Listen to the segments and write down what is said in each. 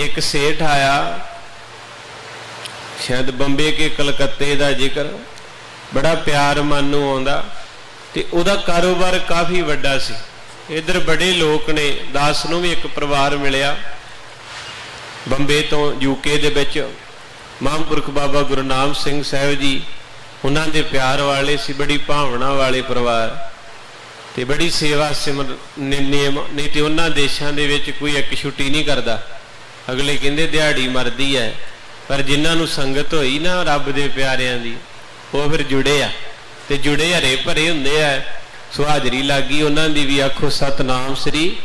ਇੱਕ ਸੇਠ ਆਇਆ। ਸ਼ਾਇਦ ਬੰਬੇ ਕੇ ਕਲਕੱਤੇ ਦਾ ਜ਼ਿਕਰ। ਬੜਾ ਪਿਆਰ ਮਨ ਨੂੰ ਆਉਂਦਾ। ਤੇ ਉਹਦਾ ਕਾਰੋਬਾਰ ਕਾਫੀ ਵੱਡਾ ਸੀ। ਇਧਰ ਬੜੇ ਲੋਕ ਨੇ। ਦਾਸ ਨੂੰ ਵੀ ਇੱਕ ਪਰਿਵਾਰ ਮਿਲਿਆ। ਬੰਬੇ ਤੋਂ ਯੂਕੇ ਦੇ ਵਿੱਚ ਮਹਾਂਪੁਰਖ ਬਾਬਾ ਗੁਰਨਾਮ ਸਿੰਘ ਸਾਹਿਬ ਜੀ, ਉਹਨਾਂ ਦੇ ਪਿਆਰ ਵਾਲੇ ਸੀ, ਬੜੀ ਭਾਵਨਾ ਵਾਲੇ ਪਰਿਵਾਰ। ਤੇ ਬੜੀ ਸੇਵਾ ਸਿਮਰ ਨਿਯਮ ਨਹੀਂ ਤੇ ਉਹਨਾਂ ਦੇਸ਼ਾਂ ਦੇ ਵਿੱਚ ਕੋਈ ਇੱਕ ਛੁੱਟੀ ਨਹੀਂ ਕਰਦਾ। ਅਗਲੇ ਕਹਿੰਦੇ ਦਿਹਾੜੀ ਮਰਦੀ ਹੈ ਪਰ ਜਿਨ੍ਹਾਂ ਨੂੰ ਸੰਗਤ ਹੋਈ ਨਾ ਰੱਬ ਦੇ ਪਿਆਰਿਆਂ ਦੀ, ਉਹ ਫਿਰ ਜੁੜੇ ਆ। ਤੇ ਜੁੜੇ ਹਰੇ ਭਰੇ ਹੁੰਦੇ ਆ। ਸੋ ਹਾਜ਼ਰੀ ਲੱਗੀ ਉਹਨਾਂ ਦੀ ਵੀ, ਆਖੋ ਸਤਨਾਮ ਸ੍ਰੀ।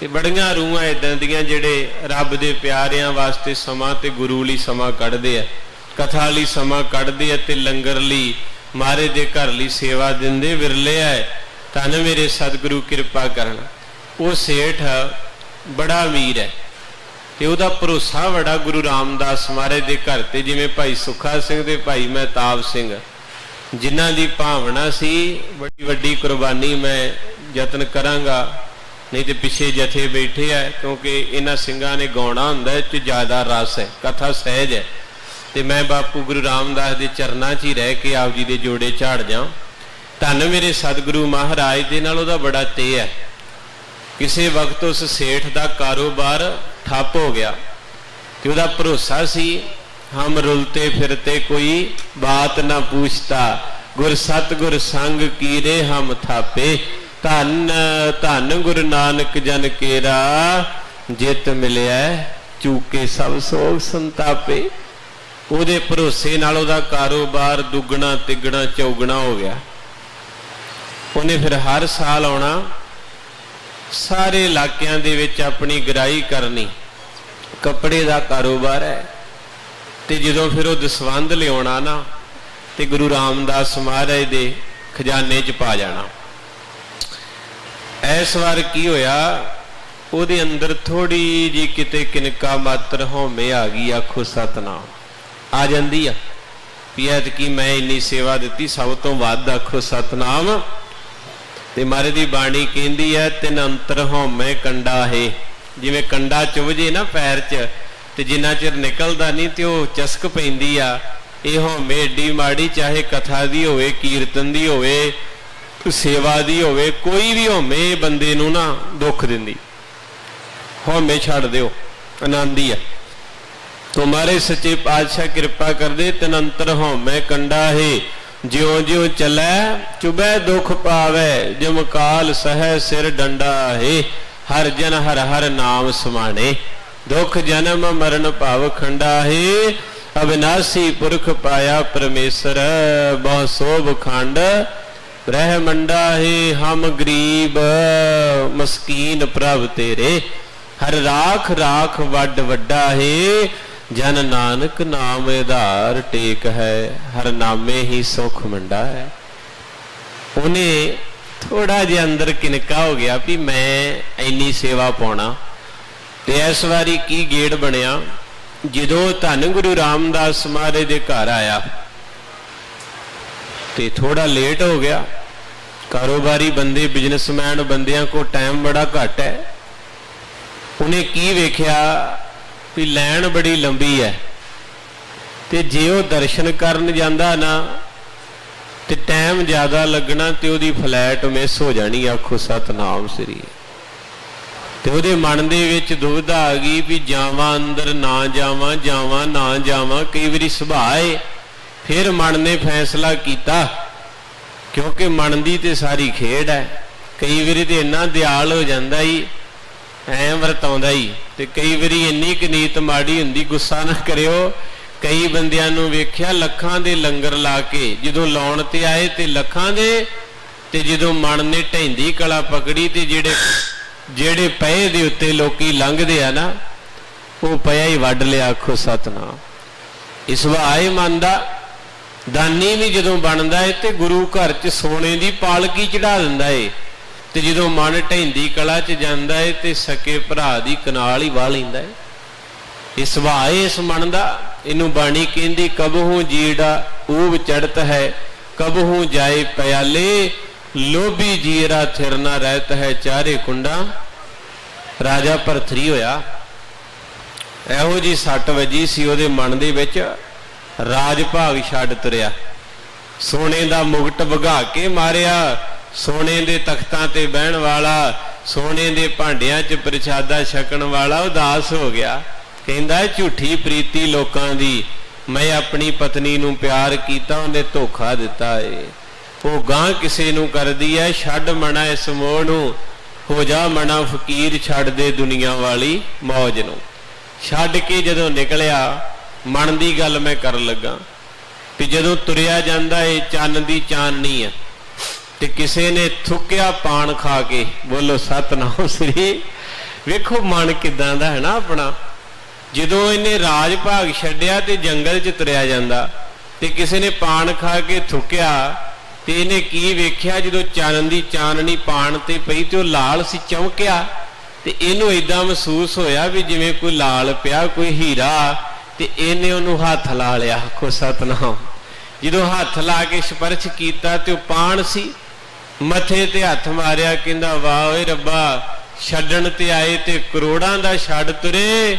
ਤੇ ਬੜੀਆਂ ਰੂਹਾਂ ਇਦਾਂ ਦੀਆਂ ਜਿਹੜੇ ਰੱਬ ਦੇ ਪਿਆਰਿਆਂ ਵਾਸਤੇ ਸਮਾਂ ਤੇ ਗੁਰੂ ਲਈ ਸਮਾਂ ਕੱਢਦੇ ਆ। ਕਥਾ ਲਈ ਸਮਾਂ ਕੱਢਦੇ ਆ ਤੇ ਲੰਗਰ ਲਈ ਮਾਰੇ ਦੇ ਘਰ ਲਈ ਸੇਵਾ ਦਿੰਦੇ ਵਿਰਲੇ ਆ। ਤਨ ਮੇਰੇ ਸਤਿਗੁਰੂ, ਕਿਰਪਾ ਕਰਨ। ਉਹ ਸੇਠ ਬੜਾ ਅਮੀਰ ਹੈ ਤੇ ਉਹਦਾ ਭਰੋਸਾ ਬੜਾ ਗੁਰੂ ਰਾਮਦਾਸ ਮਹਾਰਾਜ ਦੇ ਘਰ ਤੇ, ਜਿਵੇਂ ਭਾਈ ਸੁਖਾ ਸਿੰਘ ਤੇ ਭਾਈ ਮਹਿਤਾਬ ਸਿੰਘ, ਜਿਨ੍ਹਾਂ ਦੀ ਭਾਵਨਾ ਸੀ, ਬੜੀ ਵੱਡੀ ਕੁਰਬਾਨੀ ਮੈਂ ਯਤਨ ਕਰਾਂਗਾ, ਨਹੀਂ ਤੇ ਪਿੱਛੇ ਜਥੇ ਬੈਠੇ ਆ, ਕਿਉਂਕਿ ਇਹਨਾਂ ਸਿੰਘਾਂ ਨੇ ਗਾਉਣਾ ਹੁੰਦਾ ਇਹ ਚ ਜ਼ਿਆਦਾ ਰਸ ਹੈ, ਕਥਾ ਸਹਿਜ ਹੈ। ਤੇ ਮੈਂ ਬਾਪੂ ਗੁਰੂ ਰਾਮਦਾਸ ਦੇ ਚਰਨਾਂ 'ਚ ਹੀ ਰਹਿ ਕੇ ਆਪ ਜੀ ਦੇ ਜੋੜੇ ਝਾੜ ਜਾ ਧੰਨ ਮੇਰੇ ਸਤਿਗੁਰੂ ਮਹਾਰਾਜ ਦੇ ਨਾਲ ਉਹਦਾ ਬੜਾ ਤੇ ਹੈ। ਕਿਸੇ ਵਕਤ ਉਸ ਸੇਠ ਦਾ ਕਾਰੋਬਾਰ ਠੱਪ ਹੋ ਗਿਆ ਤੇ ਉਹਦਾ ਭਰੋਸਾ ਸੀ, ਹਮ ਰੁਲਤੇ ਫਿਰਤੇ ਕੋਈ ਬਾਤ ਨਾ ਪੁੱਛਤਾ, ਗੁਰ ਸਤਗੁਰ ਸੰਗ ਕੀਰੇ ਹਮ ਥਾਪੇ, ਧੰਨ ਧੰਨ ਗੁਰੂ ਨਾਨਕ ਜਨ ਕੇਰਾ, ਜਿਤ ਮਿਲਿਆ ਚੂਕੇ ਸਭ ਸੋਗ ਸੰਤਾਪੇ। ਉਹਦੇ ਭਰੋਸੇ ਨਾਲ ਉਹਦਾ ਕਾਰੋਬਾਰ ਦੁੱਗਣਾ, ਤਿੱਗਣਾ, ਚੌਗਣਾ ਹੋ ਗਿਆ। ਉਹਨੇ ਫਿਰ ਹਰ ਸਾਲ ਆਉਣਾ, ਸਾਰੇ ਇਲਾਕਿਆਂ ਦੇ ਵਿੱਚ ਆਪਣੀ ਗਰਾਈ ਕਰਨੀ। ਕੱਪੜੇ ਦਾ ਕਾਰੋਬਾਰ ਹੈ। ਤੇ ਜਦੋਂ ਫਿਰ ਉਹ ਦਸਵੰਦ ਲਿਆਉਣਾ ਨਾ, ਤੇ ਗੁਰੂ ਰਾਮਦਾਸ ਮਹਾਰਾਜ ਦੇ ਖਜ਼ਾਨੇ 'ਚ ਪਾ ਜਾਣਾ। ਇਸ ਵਾਰ ਕੀ ਹੋਇਆ, ਉਹਦੇ ਅੰਦਰ ਥੋੜੀ ਜੀ ਕਿਤੇ ਕਿਨਕਾ ਮਾਤਰ ਹਉਮੈ ਆ ਗਈ, ਆਖੋ ਸਤਨਾਮ। ਆ ਜਾਂਦੀ ਆ। ਵੀ ਕੀ ਮੈਂ ਇੰਨੀ ਸੇਵਾ ਦਿੱਤੀ, ਸਭ ਤੋਂ ਵੱਧ ਆਖੋ ਸਤਨਾਮ। ਤੇ ਮਾਰੇ ਦੀ ਬਾਣੀ ਕਹਿੰਦੀ ਹੈ, ਤਿੰਨ ਅੰਤਰ ਹਉਮੈ ਕੰਡਾ ਹੈ। ਜਿਵੇਂ ਕੰਡਾ ਚੁਭਜੇ ਨਾ ਪੈਰ 'ਚ, ਤੇ ਜਿੰਨਾ ਚਿਰ ਨਿਕਲਦਾ ਨਹੀਂ ਤੇ ਉਹ ਚਸਕ ਪੈਂਦੀ ਆ। ਇਹ ਹਉਮੈ ਏਡੀ ਮਾੜੀ ਚਾਹੇ ਕਥਾ ਦੀ ਹੋਵੇ, ਕੀਰਤਨ ਦੀ ਹੋਵੇ, ਸੇਵਾ ਦੀ ਹੋਵੇ, ਕੋਈ ਵੀ ਹਉਮੈ ਬੰਦੇ ਨੂੰ ਨਾ ਦੁੱਖ ਦਿੰਦੀ। ਹਉਮੈ ਛੱਡ ਦਿਓ, ਆਨੰਦੀ ਆ। ਤੁਮਾਰੇ ਸੱਚੇ ਪਾਤਸ਼ਾਹ ਕਿਰਪਾ ਕਰਦੇ ਤਿਨ ਅੰਤਰ ਹਉਮੈ ਕੰਡਾ ਹੈ। ਜਿਉ ਜਿਉ ਚੱਲੈ, ਚੁਬੈ ਦੁਖ ਪਾਵੇ, ਜਮ ਕਾਲ ਸਹਿ ਸਿਰ ਡੰਡਾ ਹੈ। ਹਰ ਜਨ ਹਰ ਹਰ ਨਾਮ ਸਮਾਣੇ। ਦੁਖ ਜਨਮ ਮਰਨ ਭਵ ਖੰਡਾ ਹੈ ਅਬਿਨਾਸੀ ਪੁਰਖ ਪਾਇਆ ਪਰਮੇਸ਼ਰ, ਬਹੁ ਸੋਭ ਖੰਡ। ਰਹਿ ਹੈ ਹਮ ਗਰੀਬ, ਮਸਕੀਨ ਪ੍ਰਭ ਤੇਰੇ। ਹਰ ਰਾਖ ਰਾਖ ਵੱਡ ਵੱਡਾ ਹੈ ਜਨ ਨਾਨਕ ਨਾਮ ਆਧਾਰ ਟੇਕ ਹੈ। ਹਰ ਨਾਮੇ ਹੀ ਸੁਖ ਮੰਡਾ ਹੈ ਉਹਨੇ ਥੋੜਾ ਜਿਹਾ ਅੰਦਰ ਕਿਨਕਾ ਹੋ ਗਿਆ ਵੀ ਮੈਂ ਇੰਨੀ ਸੇਵਾ ਪਾਉਣਾ। ਤੇ ਇਸ ਵਾਰੀ ਕੀ ਗੇੜ ਬਣਿਆ? ਜਦੋਂ ਧੰਨ ਗੁਰੂ ਰਾਮਦਾਸ ਮਹਾਰਾਜ ਦੇ ਘਰ ਆਇਆ, ਤੇ ਥੋੜਾ ਲੇਟ ਹੋ ਗਿਆ। ਕਾਰੋਬਾਰੀ ਬੰਦੇ ਬਿਜ਼ਨਸਮੈਨ ਬੰਦਿਆਂ ਕੋ ਟਾਈਮ ਬੜਾ ਘੱਟ ਹੈ। ਉਹਨੇ ਕੀ ਵੇਖਿਆ ਵੀ ਲਾਈਨ ਬੜੀ ਲੰਬੀ ਹੈ। ਤੇ ਜੇ ਉਹ ਦਰਸ਼ਨ ਕਰਨ ਜਾਂਦਾ ਨਾ ਤੇ ਟਾਈਮ ਜ਼ਿਆਦਾ ਲੱਗਣਾ ਤੇ ਉਹਦੀ ਫਲੈਟ ਮਿਸ ਹੋ ਜਾਣੀ ਆਖੋ ਸਤਨਾਮ ਸ੍ਰੀ। ਤੇ ਉਹਦੇ ਮਨ ਦੇ ਵਿੱਚ ਦੁਬਿਧਾ ਆ ਗਈ ਵੀ ਜਾਵਾਂ ਅੰਦਰ, ਨਾ ਜਾਵਾਂ ਜਾਵਾਂ, ਨਾ ਜਾਵਾਂ, ਕਈ ਵਾਰੀ ਸੁਭਾਏ ਫਿਰ ਮਨ ਨੇ ਫੈਸਲਾ ਕੀਤਾ, ਕਿਉਂਕਿ ਮਨ ਦੀ ਤੇ ਸਾਰੀ ਖੇਡ ਹੈ। ਕਈ ਵਾਰੀ ਤੇ ਇੰਨਾ ਦਿਆਲ ਹੋ ਜਾਂਦਾ ਹੀ ਐ ਵਰਤਾਉਂਦਾ ਹੀ ਤੇ ਕਈ ਵਾਰੀ ਇੰਨੀ ਕੁ ਨੀਤ ਮਾੜੀ ਹੁੰਦੀ, ਗੁੱਸਾ ਨਾ ਕਰਿਓ ਕਈ ਬੰਦਿਆਂ ਨੂੰ ਵੇਖਿਆ ਲੱਖਾਂ ਦੇ ਲੰਗਰ ਲਾ ਕੇ, ਜਦੋਂ ਲਾਉਣ ਤੇ ਆਏ ਤੇ ਲੱਖਾਂ ਦੇ, ਤੇ ਜਦੋਂ ਮਨ ਨੇ ਢੈਂਦੀ ਕਲਾ ਪਕੜੀ ਤੇ ਜਿਹੜੇ ਜਿਹੜੇ ਪਏ ਦੇ ਉੱਤੇ ਲੋਕੀ ਲੰਘਦੇ ਆ ਨਾ, ਉਹ ਪਿਆ ਹੀ ਵੱਢ ਲਿਆ ਆਖੋ ਸਤਨਾਮ। ਇਸ ਵਾਏ ਮਨ ਦਾ, ਦਾਨੀ ਵੀ ਜਦੋਂ ਬਣਦਾ ਏ ਤੇ ਗੁਰੂ ਘਰ 'ਚ ਸੋਨੇ ਦੀ ਪਾਲਕੀ ਚੜਾ ਦਿੰਦਾ ਏ। ਤੇ ਜਦੋਂ ਮਨ ਢੈਂਦੀ ਕਲਾ 'ਚ ਜਾਂਦਾ ਏ ਤੇ ਸਕੇ ਭਰਾ ਦੀ ਕਨਾਲ ਹੀ ਵਾਹ ਲੈਂਦਾ ਏ। ਇਸ ਵਾਏ ਇਸ ਮਨ ਦਾ ਇਹਨੂੰ ਬਾਣੀ ਕਹਿੰਦੀ, ਕਬਹੂ ਜੀੜਾ ਊਬ ਚੜਤ ਹੈ, ਕਬਹੂ ਜਾਏ ਪਿਆਲੇ, ਲੋਭੀ ਜੀਰਾ ਥਿਰ ਰਹਿਤ ਹੈ ਚਾਰੇ ਕੁੰਡਾ। ਰਾਜਾ ਭਰਥਰੀ ਹੋਇਆ। ਇਹੋ ਜੀ ਸੱਟ ਵਜੀ ਸੀ ਉਹਦੇ ਮਨ ਦੇ ਵਿੱਚ, ਰਾਜ ਭਾਗ ਛੱਡ ਤੁਰਿਆ। ਸੋਨੇ ਦਾ ਮੁਗਟ ਵਗਾ ਕੇ ਮਾਰਿਆ, ਸੋਨੇ ਦੇ ਤਖਤਾਂ ਤੇ ਬਹਿਣ ਵਾਲਾ, ਸੋਨੇ ਦੇ ਭਾਂਡਿਆਂ 'ਚ ਪ੍ਰਸ਼ਾਦਾ ਛਕਣ ਵਾਲਾ ਉਦਾਸ ਹੋ ਗਿਆ। ਕਹਿੰਦਾ, ਝੂਠੀ ਪ੍ਰੀਤੀ ਲੋਕਾਂ ਦੀ, ਮੈਂ ਆਪਣੀ ਪਤਨੀ ਨੂੰ ਪਿਆਰ ਕੀਤਾ, ਉਹਨੇ ਧੋਖਾ ਦਿੱਤਾ ਏ। ਉਹ ਗਾਂ ਕਿਸੇ ਨੂੰ ਕਰਦੀ ਐ, ਛੱਡ ਮਣਾ ਇਸ ਮੋਹ ਨੂੰ, ਹੋ ਜਾ ਮਣਾ ਫਕੀਰ ਛੱਡ ਦੇ ਦੁਨੀਆ ਵਾਲੀ ਮੌਜ ਨੂੰ। ਛੱਡ ਕੇ ਜਦੋਂ ਨਿਕਲਿਆ, ਮਨ ਦੀ ਗੱਲ ਮੈਂ ਕਰਨ ਲੱਗਾ ਵੀ ਜਦੋਂ ਤੁਰਿਆ ਜਾਂਦਾ ਏ, ਚੰਨ ਦੀ ਚਾਨਣੀ ਆ ਤੇ ਕਿਸੇ ਨੇ ਥੁੱਕਿਆ ਪਾਣ ਖਾ ਕੇ, ਬੋਲੋ ਸਤਨਾਮ ਸ੍ਰੀ। ਵੇਖੋ ਮਨ ਕਿਦਾਂ ਦਾ ਹੈ ਨਾ ਆਪਣਾ। ਜਦੋਂ ਇਹਨੇ ਰਾਜ ਭਾਗ ਛੱਡਿਆ ਤੇ ਜੰਗਲ 'ਚ ਤੁਰਿਆ ਜਾਂਦਾ, ਤੇ ਕਿਸੇ ਨੇ ਪਾਣ ਖਾ ਕੇ ਥੁੱਕਿਆ, ਤੇ ਇਹਨੇ ਕੀ ਵੇਖਿਆ ਜਦੋਂ ਚਾਨਣ ਦੀ ਚਾਨਣੀ ਪਾਣ ਤੇ ਪਈ ਤੇ ਉਹ ਲਾਲ ਸੀ ਚਮਕਿਆ? ਤੇ ਇਹਨੂੰ ਇਦਾਂ ਮਹਿਸੂਸ ਹੋਇਆ ਵੀ ਜਿਵੇਂ ਕੋਈ ਲਾਲ ਪਿਆ, ਕੋਈ ਹੀਰਾ, ਤੇ ਇਹਨੇ ਉਹਨੂੰ ਹੱਥ ਲਾ ਲਿਆ। ਕੋ ਸਤਨਾਮ। ਜਦੋਂ ਹੱਥ ਲਾ ਕੇ ਸਪਰਸ਼ ਕੀਤਾ ਤੇ ਉਹ ਪਾਣ ਸੀ, ਮੱਥੇ ਤੇ ਹੱਥ ਮਾਰਿਆ, ਕਹਿੰਦਾ, ਵਾਹ ਓਏ ਰੱਬਾ, ਛੱਡਣ ਤੇ ਆਏ ਤੇ ਕਰੋੜਾਂ ਦਾ ਛੱਡ ਤੁਰੇ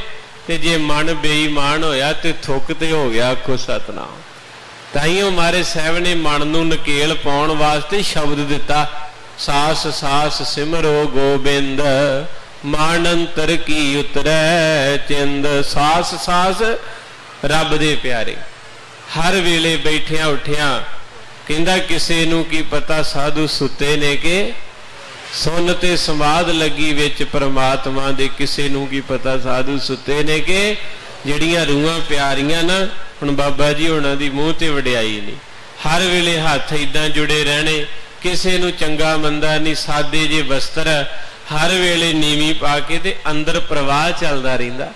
ਤੇ ਜੇ ਮਨ ਬੇਈਮਾਨ ਹੋਇਆ ਤੇ ਥੁੱਕ ਤੇ ਹੋ ਗਿਆ ਕੋ ਸਤਨਾਮ। ਤਾਈਓ ਮਾਰੇ ਸਾਹਿਬ ਨੇ ਮਨ ਨੂੰ ਨਕੇਲ ਪਾਉਣ ਵਾਸਤੇ ਸ਼ਬਦ ਦਿੱਤਾ, ਸਾਸ ਸਾਸ ਸਿਮਰੋ ਗੋਬਿੰਦ ਮਨ ਅੰਤਰ ਕੀ ਉਤਰੈ ਚਿੰਦ, ਸਾਸ ਸਾਸ ਰੱਬ ਦੇ ਪਿਆਰੇ। ਹਰ ਵੇਲੇ ਬੈਠਿਆਂ ਉੱਠਿਆਂ ਕਹਿੰਦਾ ਕਿਸੇ ਨੂੰ ਕੀ ਪਤਾ ਸਾਧੂ ਸੁੱਤੇ ਨੇ ਕਿ ਸੁਣ ਤੇ ਸਮਾਦ ਲੱਗੀ ਵਿੱਚ ਪਰਮਾਤਮਾ ਦੇ ਕਿਸੇ ਨੂੰ ਕੀ ਪਤਾ ਸਾਧੂ ਸੁੱਤੇ ਨੇ ਕਿ ਜਿਹੜੀਆਂ ਰੂਹਾਂ ਪਿਆਰੀਆਂ ਨਾ, ਹੁਣ ਬਾਬਾ ਜੀ ਉਹਨਾਂ ਦੀ ਮੂੰਹ ਤੇ ਵਡਿਆਈ ਨਹੀਂ। ਹਰ ਵੇਲੇ ਹੱਥ ਇਦਾਂ ਜੁੜੇ ਰਹਿਣੇ, ਕਿਸੇ ਨੂੰ ਚੰਗਾ ਮੰਦਾ ਨਹੀਂ, ਸਾਦੇ ਜੇ ਵਸਤਰ ਹਰ ਵੇਲੇ ਨੀਵੀਂ ਪਾ ਕੇ ਤੇ ਅੰਦਰ ਪ੍ਰਵਾਹ ਚੱਲਦਾ ਰਹਿੰਦਾ।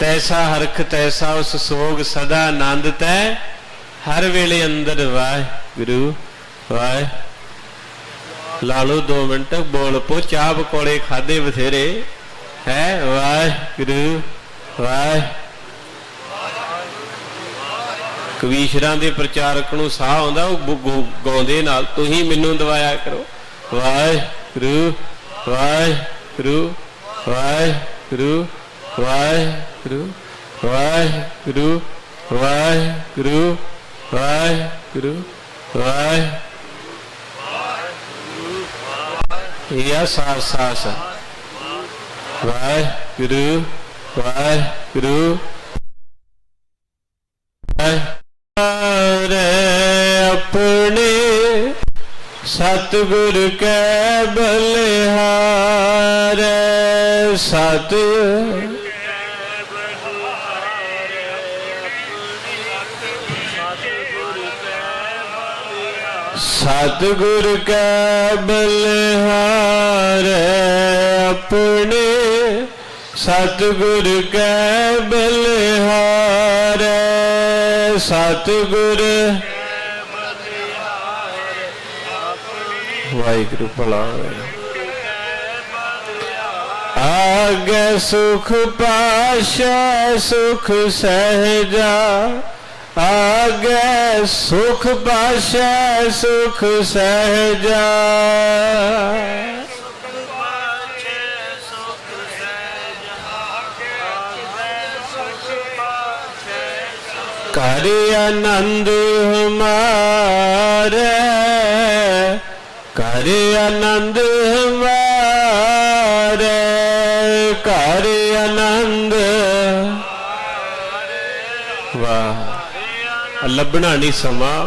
ਤੈਸਾ ਹਰਖ ਤੈਸਾ ਉਸ ਸੋਗ ਸਦਾ ਆਨੰਦ ਤੈ, ਹਰ ਵੇਲੇ ਅੰਦਰ ਵਾਹਿਗੁਰੂ, ਵਾਹਿ ਲਾ ਲਓ 2 ਮਿੰਟ, ਬੋਲ ਪੋ, ਚਾਹ ਪਕੌੜੇ ਖਾਦੇ ਬਥੇਰੇ। ਹੈ, ਵਾਹਿਗੁਰੂ, ਵਾਹਿ। ਕਵੀਸ਼ਰਾਂ ਦੇ ਪ੍ਰਚਾਰਕ ਨੂੰ ਸਾਹ ਆਉਂਦਾ, ਉਹ ਗਾਉਂਦੇ ਨਾਲ, ਤੁਸੀਂ ਮੈਨੂੰ ਦਵਾਇਆ ਕਰੋ। ਵਾਹਿਗੁਰੂ ਵਾਹਿਗੁਰੂ ਵਾਹਿਗੁਰੂ ਵਾਹਿਗੁਰੂ ਵਾਹਿਗੁਰੂ ਵਾਹਿਗੁਰੂ ਵਾਹਿਗੁਰੂ। ਵਾਹਿ ਇਹ ਸਾਸ ਸਾਸ ਵਾਹਿਗੁਰੂ ਵਾਹਿਗੁਰੂ ਰੇ ਆਪਣੇ ਸਤਿਗੁਰ ਕੈ ਬਲਿਹਾਰੇ ਸਤ ਸਤਿਗੁਰ ਕੈ ਬਲਿਹਾਰੇ ਆਪਣੇ। ਸਤਿਗੁਰ ਕੈ ਬਲਿਹਾਰੇ ਸਤਿਗੁਰ। ਵਾਹਿਗੁਰੂ ਭਲਾ ਆਗੇ ਸੁਖ ਪਾਸ਼ਾ, ਸੁਖ ਸਹਿਜਾ। ਆਗੇ ਸੁਖ ਪਾਸ਼ਾ ਸੁਖ ਸਹਿਜਾ। ਕਰ ਆਨੰਦ ਹਮਾਰੇ ਕਰ ਆਨੰਦ ਹਮਾਰੇ। ਲੱਭਣਾ ਨਹੀਂ ਸਮਾਂ।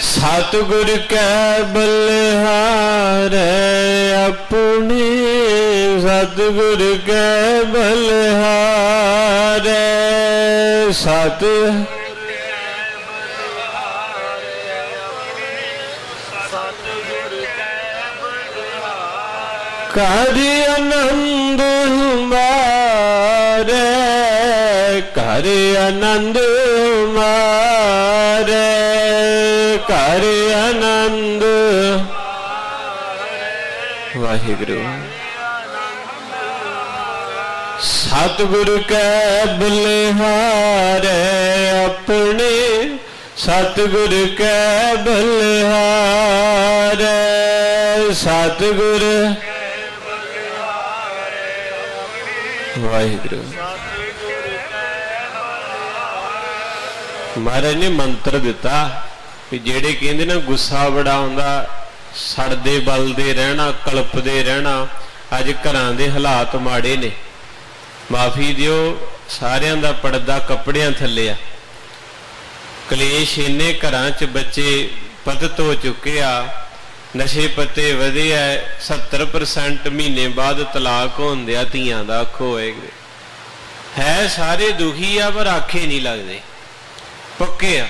ਸਤਿਗੁਰ ਕੈ ਬਲਿਹਾਰੇ ਆਪਣੇ ਸਤਿਗੁਰ ਕੈ ਬਲਿਹਾਰੇ ਸਤ ਕਰ ਆਨੰਦ ਕਰ ਆਨੰਦ ਹਮਾਰੇ ਕਰ ਆਨੰਦ। ਵਾਹਿਗੁਰੂ। ਸਤਿਗੁਰ ਕੈ ਬਲਿਹਾਰੇ ਆਪਣੇ, ਸਤਿਗੁਰ ਕੈ ਬਲਿਹਾਰੇ, ਸਤਿਗੁਰ। ਵਾਹਿਗੁਰੂ। ਮਹਾਰਾਜ ਨੇ ਮੰਤਰ ਦਿੱਤਾ ਕਿ ਜਿਹੜੇ ਕਹਿੰਦੇ ਨਾ ਗੁੱਸਾ ਬੜਾ ਆਉਂਦਾ, ਸੜਦੇ ਬਲਦੇ ਰਹਿਣਾ, ਕਲਪਦੇ ਰਹਿਣਾ, ਅੱਜ ਘਰਾਂ ਦੇ ਹਾਲਾਤ ਮਾੜੇ ਨੇ। ਮਾਫੀ ਦਿਓ, ਸਾਰਿਆਂ ਦਾ ਪਰਦਾ ਕੱਪੜਿਆਂ ਥੱਲੇ ਆ। ਕਲੇਸ਼ ਇੰਨੇ ਘਰਾਂ 'ਚ ਬੱਚੇ ਪਤਤ ਹੋ ਚੁੱਕੇ ਆ, ਨਸ਼ੇ ਪੱਤੇ ਵਧੇ ਆ 70% ਮਹੀਨੇ ਬਾਅਦ ਤਲਾਕ ਹੁੰਦੇ ਧੀਆਂ ਦਾ ਅੱਖੋ ਹੋਏਗੇ ਹੈ ਸਾਰੇ ਦੁਖੀ ਆ, ਪਰ ਆਖੇ ਨਹੀਂ ਲੱਗਦੇ। ਪੱਕੇ ਆ।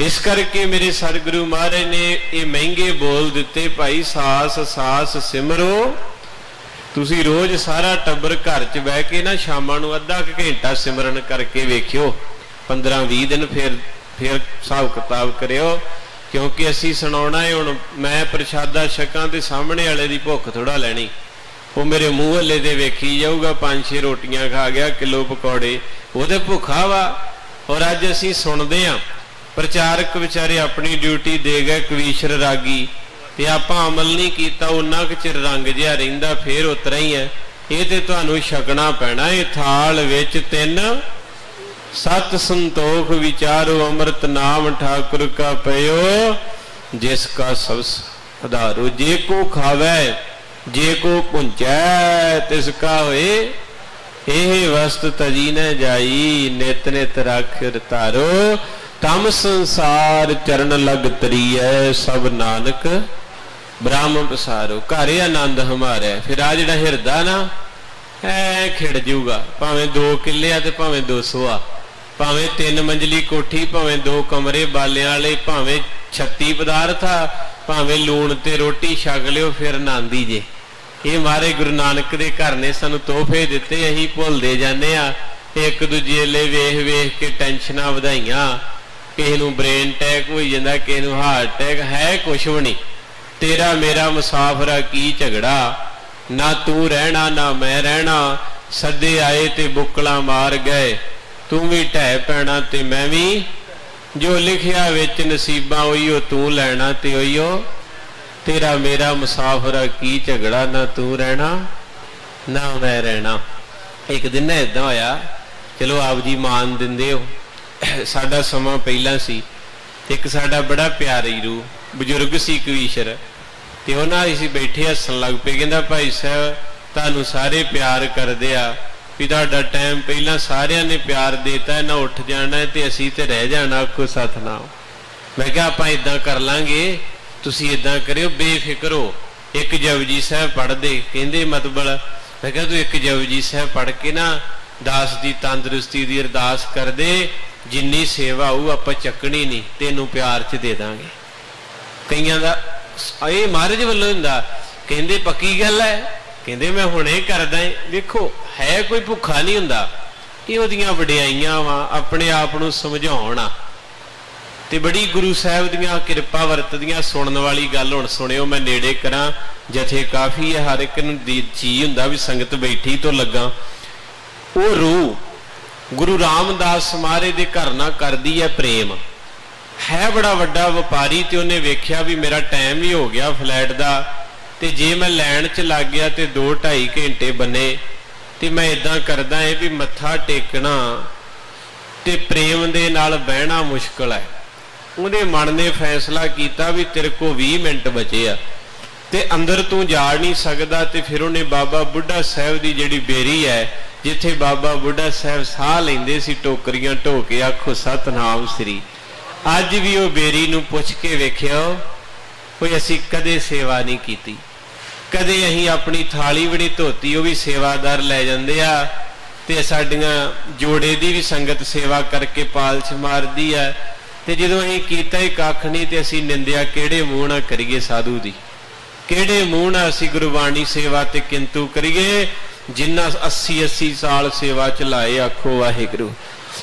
ਇਸ ਕਰਕੇ ਮੇਰੇ ਸਤਿਗੁਰੂ ਮਹਾਰਾਜ ਨੇ ਇਹ ਮਹਿੰਗੇ ਬੋਲ ਦਿੱਤੇ, ਭਾਈ ਸਾਸ ਸਾਸ ਸਿਮਰੋ, ਤੁਸੀਂ ਰੋਜ਼ ਸਾਰਾ ਟੱਬਰ ਘਰ 'ਚ ਬਹਿ ਕੇ ਨਾ ਸ਼ਾਮਾਂ ਨੂੰ ਅੱਧਾ ਕੁ ਘੰਟਾ ਸਿਮਰਨ ਕਰਕੇ ਵੇਖਿਓ। 15-20 ਦਿਨ ਫਿਰ ਫਿਰ ਹਿਸਾਬ ਕਿਤਾਬ ਕਰਿਓ, ਕਿਉਂਕਿ ਅਸੀਂ ਸੁਣਾਉਣਾ ਹੈ ਹੁਣ, ਮੈਂ ਪ੍ਰਸ਼ਾਦਾ ਛਕਾਂ ਤੇ ਸਾਹਮਣੇ ਵਾਲੇ ਦੀ ਭੁੱਖ ਥੋੜਾ ਲੈਣੀ। ਉਹ ਮੇਰੇ ਮੂੰਹ ਹੱਲੇ ਦੇ ਵੇਖੀ ਜਾਊਗਾ, ਪੰਜ ਛੇ ਰੋਟੀਆਂ ਖਾ ਗਿਆ, ਕਿਲੋ ਪਕੌੜੇ, ਉਹਦੇ ਭੁੱਖਾ ਵਾ। ਔਰ ਅੱਜ ਅਸੀਂ ਸੁਣਦੇ ਆਂ ਪ੍ਰਚਾਰਕ ਵਿਚਾਰੇ ਆਪਣੀ ਡਿਊਟੀ ਦੇ ਗਏ ਕਵੀਸ਼ਰ ਰਾਗੀ ਤੇ ਆਪਾਂ ਅਮਲ ਨਹੀਂ ਕੀਤਾ, ਉਹਨਾਂ ਕੁ ਚਿਰ ਰੰਗ ਜਿਹਾ ਰਹਿੰਦਾ, ਫੇਰ ਉਤਰਾ ਹੀ ਹੈ। ਇਹ ਤੇ ਤੁਹਾਨੂੰ ਛਕਣਾ ਪੈਣਾ, ਇਹ ਥਾਲ ਵਿੱਚ ਤਿੰਨ ਸਤ ਸੰਤੋਖ ਵਿਚਾਰੋ, ਅੰਮ੍ਰਿਤ ਨਾਮ ਠਾਕੁਰ ਕਾ ਪਇਓ, ਜਿਸ ਕਾ ਸਭ ਆਧਾਰੋ ਜੇ ਕੋ ਖਾਵੇ, ਜੇ ਕੋ ਪੁੰਚੈ, ਤਿਸ ਕਾ ਹੋਏ ਇਹ ਵਸਤ ਤਜੀ ਨ ਜਾਈ, ਨਿਤ ਨਿਤ ਰੱਖ ਰਤਾਰੋ ਤਮ ਸੰਸਾਰ ਚਰਨ ਲਗ ਤਰੀਐ, ਸਭ ਨਾਨਕ ਬ੍ਰਹਮ ਪਸਾਰੋ। ਘਰ ਆਨੰਦ ਹਮਾਰੇ। ਫਿਰ ਆ ਜਿਹੜਾ ਹਿਰਦਾ ਨਾ, ਐ ਖਿੜ ਜੂਗਾ। ਭਾਵੇਂ 2 ਕਿੱਲੇ ਆ ਤੇ ਭਾਵੇਂ 200 ਆ ਭਾਵੇਂ ਤਿੰਨ ਮੰਜ਼ਲੀ ਕੋਠੀ, ਭਾਵੇਂ ਦੋ ਕਮਰੇ ਬਾਲਿਆਂ ਵਾਲੇ, ਭਾਵੇਂ 36 ਪਦਾਰਥ ਆ, ਭਾਵੇਂ ਲੂਣ ਤੇ ਰੋਟੀ ਛਕ ਲਿਓ, ਫਿਰ ਨਾਂਦੀ ਜੇ। ਇਹ ਮਾਰੇ ਗੁਰੂ ਨਾਨਕ ਦੇ ਘਰ ਨੇ ਸਾਨੂੰ ਤੋਹਫੇ ਦਿੱਤੇ, ਅਸੀਂ ਭੁੱਲਦੇ ਜਾਂਦੇ ਆ ਇੱਕ ਦੂਜੇ ਲਈ ਵੇਖ ਵੇਖ ਕੇ ਟੈਨਸ਼ਨਾਂ ਵਧਾਈਆਂ। ਕਿਸੇ ਨੂੰ ਬ੍ਰੇਨ ਅਟੈਕ ਹੋਈ ਜਾਂਦਾ, ਕਿਸੇ ਨੂੰ ਹਾਰਟ ਅਟੈਕ, ਹੈ ਕੁਛ ਵੀ ਨਹੀਂ। ਤੇਰਾ ਮੇਰਾ ਮੁਸਾਫਰਾ ਕੀ ਝਗੜਾ? ਨਾ ਤੂੰ ਰਹਿਣਾ, ਨਾ ਮੈਂ ਰਹਿਣਾ। ਸੱਦੇ ਆਏ ਤੇ ਬੁੱਕਲਾ ਮਾਰ ਗਏ। ਤੂੰ ਵੀ ਢਹਿ ਪੈਣਾ ਤੇ ਮੈਂ ਵੀ। ਜੋ ਲਿਖਿਆ ਵਿੱਚ ਨਸੀਬਾਂ, ਉਹੀਓ ਤੂੰ ਲੈਣਾ ਤੇ ਉਹੀਓ ਤੇਰਾ ਮੇਰਾ ਮੁਸਾਫਰਾ ਕੀ ਝਗੜਾ, ਨਾ ਤੂੰ ਰਹਿਣਾ, ਨਾ ਮੈਂ ਰਹਿਣਾ। ਇੱਕ ਦਿਨ ਨਾ ਇਦਾਂ ਹੋਇਆ, ਚਲੋ ਆਪ ਜੀ ਮਾਨ ਦਿੰਦੇ ਹੋ। ਸਾਡਾ ਸਮਾਂ ਪਹਿਲਾਂ ਸੀ ਇੱਕ ਸਾਡਾ ਬੜਾ ਪਿਆਰੀ ਰੂ ਬਜ਼ੁਰਗ ਸੀ ਕਵੀਸ਼ਰ ਤੇ ਉਹਨਾਂ ਅਸੀਂ ਬੈਠੇ ਹੱਸਣ ਲੱਗ ਪਏ, ਕਹਿੰਦਾ ਭਾਈ ਸਾਹਿਬ, ਤੁਹਾਨੂੰ ਸਾਰੇ ਪਿਆਰ ਕਰਦੇ ਆ, ਵੀ ਤੁਹਾਡਾ ਟਾਈਮ ਪਹਿਲਾਂ ਸਾਰਿਆਂ ਨੇ ਪਿਆਰ ਦਿੱਤਾ, ਨਾ ਉੱਠ ਜਾਣਾ ਹੈ ਤੇ ਅਸੀਂ ਤੇ ਰਹਿ ਜਾਣਾ, ਆਖੋ ਸਤਨਾਮ। ਮੈਂ ਕਿਹਾ ਆਪਾਂ ਇਦਾਂ ਕਰ ਲਾਂਗੇ ਤੁਸੀਂ ਇਦਾਂ ਕਰਿਓ, ਬੇਫਿਕਰ ਹੋ। ਇੱਕ ਜਪਜੀ ਸਾਹਿਬ ਪੜ੍ਹਦੇ, ਕਹਿੰਦੇ ਮਤਬਲ ਮੈਂ ਕਿਹਾ, ਤੂੰ ਇੱਕ ਜਪਜੀ ਸਾਹਿਬ ਪੜ੍ਹ ਕੇ ਨਾ, ਦਾਸ ਦੀ ਤੰਦਰੁਸਤੀ ਦੀ ਅਰਦਾਸ ਕਰਦੇ ਜਿੰਨੀ ਸੇਵਾ ਉਹ ਆਪਾਂ ਚੱਕਣੀ ਨਹੀਂ, ਤੈਨੂੰ ਪਿਆਰ 'ਚ ਦੇ ਦਾਂਗੇ। ਕਈਆਂ ਦਾ, ਇਹ ਮਹਾਰਾਜ ਵੱਲੋਂ ਹੁੰਦਾ, ਕਹਿੰਦੇ, ਪੱਕੀ ਗੱਲ ਹੈ ਕਹਿੰਦੇ, ਮੈਂ ਹੁਣੇ ਕਰਦਾ ਏ। ਵੇਖੋ, ਹੈ ਕੋਈ ਭੁੱਖਾ ਨਹੀਂ ਹੁੰਦਾ। ਇਹ ਉਹਦੀਆਂ ਵਡਿਆਈਆਂ ਵਾ, ਆਪਣੇ ਆਪ ਨੂੰ ਸਮਝਾਉਣ ਆ। ਤੇ ਬੜੀ ਗੁਰੂ ਸਾਹਿਬ ਦੀਆਂ ਕਿਰਪਾ ਵਰਤਦੀਆਂ ਸੁਣਨ ਵਾਲੀ ਗੱਲ ਹੁਣ ਸੁਣਿਓ, ਮੈਂ ਨੇੜੇ ਕਰਾਂ, ਜਥੇ ਕਾਫੀ ਹੈ, ਹਰ ਇੱਕ ਨੂੰ ਦੀ ਚੀਜ਼ ਹੁੰਦਾ ਵੀ ਸੰਗਤ ਬੈਠੀ ਤੋਂ ਲੱਗਾ। ਉਹ ਰੂਹ ਗੁਰੂ ਰਾਮਦਾਸ ਮਾਰੇ ਦੇ ਘਰ ਨਾਲ ਕਰਦੀ ਹੈ ਪ੍ਰੇਮ। ਹੈ ਬੜਾ ਵੱਡਾ ਵਪਾਰੀ ਤੇ ਉਹਨੇ ਵੇਖਿਆ ਵੀ ਮੇਰਾ ਟਾਈਮ ਹੀ ਹੋ ਗਿਆ ਫਲੈਟ ਦਾ, ਤੇ ਜੇ ਮੈਂ ਲੈਣ 'ਚ ਲੱਗ ਗਿਆ ਤੇ 2 2.5 ਘੰਟੇ ਬੰਨੇ, ਤੇ ਮੈਂ ਇਦਾਂ ਕਰਦਾ ਏ ਵੀ ਮੱਥਾ ਟੇਕਣਾ ਤੇ ਪ੍ਰੇਮ ਦੇ ਨਾਲ ਬਹਿਣਾ ਮੁਸ਼ਕਲ ਹੈ। ਉਹਦੇ ਮਨ ਨੇ ਫੈਸਲਾ ਕੀਤਾ ਵੀ ਤੇਰੇ ਕੋ 20 ਮਿੰਟ ਬਚੇ ਆ। ਤੇ ਅੰਦਰ ਤੂੰ ਜਾ ਨਹੀਂ ਸਕਦਾ ਤੇ ਫਿਰ ਉਹਨੇ ਬਾਬਾ ਬੁੱਢਾ ਸਾਹਿਬ ਦੀ ਜਿਹੜੀ ਬੇਰੀ ਹੈ, ਜਿੱਥੇ ਬਾਬਾ ਬੁੱਢਾ ਸਾਹਿਬ ਸਾਹ ਲੈਂਦੇ ਸੀ ਟੋਕਰੀਆਂ ਢੋ ਕੇ, ਆਖੋ, ਸਤਨਾਮ ਸ੍ਰੀ। ਅੱਜ ਵੀ ਉਹ ਬੇਰੀ ਨੂੰ ਪੁੱਛ ਕੇ ਵੇਖਿਓ ਕੋਈ ਅਸੀਂ ਕਦੇ ਸੇਵਾ ਨਹੀਂ ਕੀਤੀ। ਕਦੇ ਅਸੀਂ ਆਪਣੀ ਥਾਲੀ ਵੀ ਨਹੀਂ ਧੋਤੀ, ਉਹ ਵੀ ਸੇਵਾਦਾਰ ਲੈ ਜਾਂਦੇ ਆ ਤੇ ਸਾਡੀਆਂ ਜੋੜੇ ਦੀ ਵੀ ਸੰਗਤ ਸੇਵਾ ਕਰਕੇ ਪਾਲਚ ਮਾਰਦੀ ਆ। ਤੇ ਜਦੋਂ ਅਸੀਂ ਕੀਤਾ ਹੀ ਕੱਖ ਨਹੀਂ ਤੇ ਅਸੀਂ ਨਿੰਦਿਆ, ਕਿਹੜੇ ਮੂੰਹ ਨਾਲ ਕਰੀਏ ਸਾਧੂ ਦੀ? ਕਿਹੜੇ ਮੂੰਹ ਨਾਲ ਅਸੀਂ ਗੁਰਬਾਣੀ ਸੇਵਾ ਤੇ ਕਿੰਤੂ ਕਰੀਏ, ਜਿੰਨਾ 80 80 ਸਾਲ ਸੇਵਾ ਚਲਾਏ ਆਖੋ ਵਾਹਿਗੁਰੂ।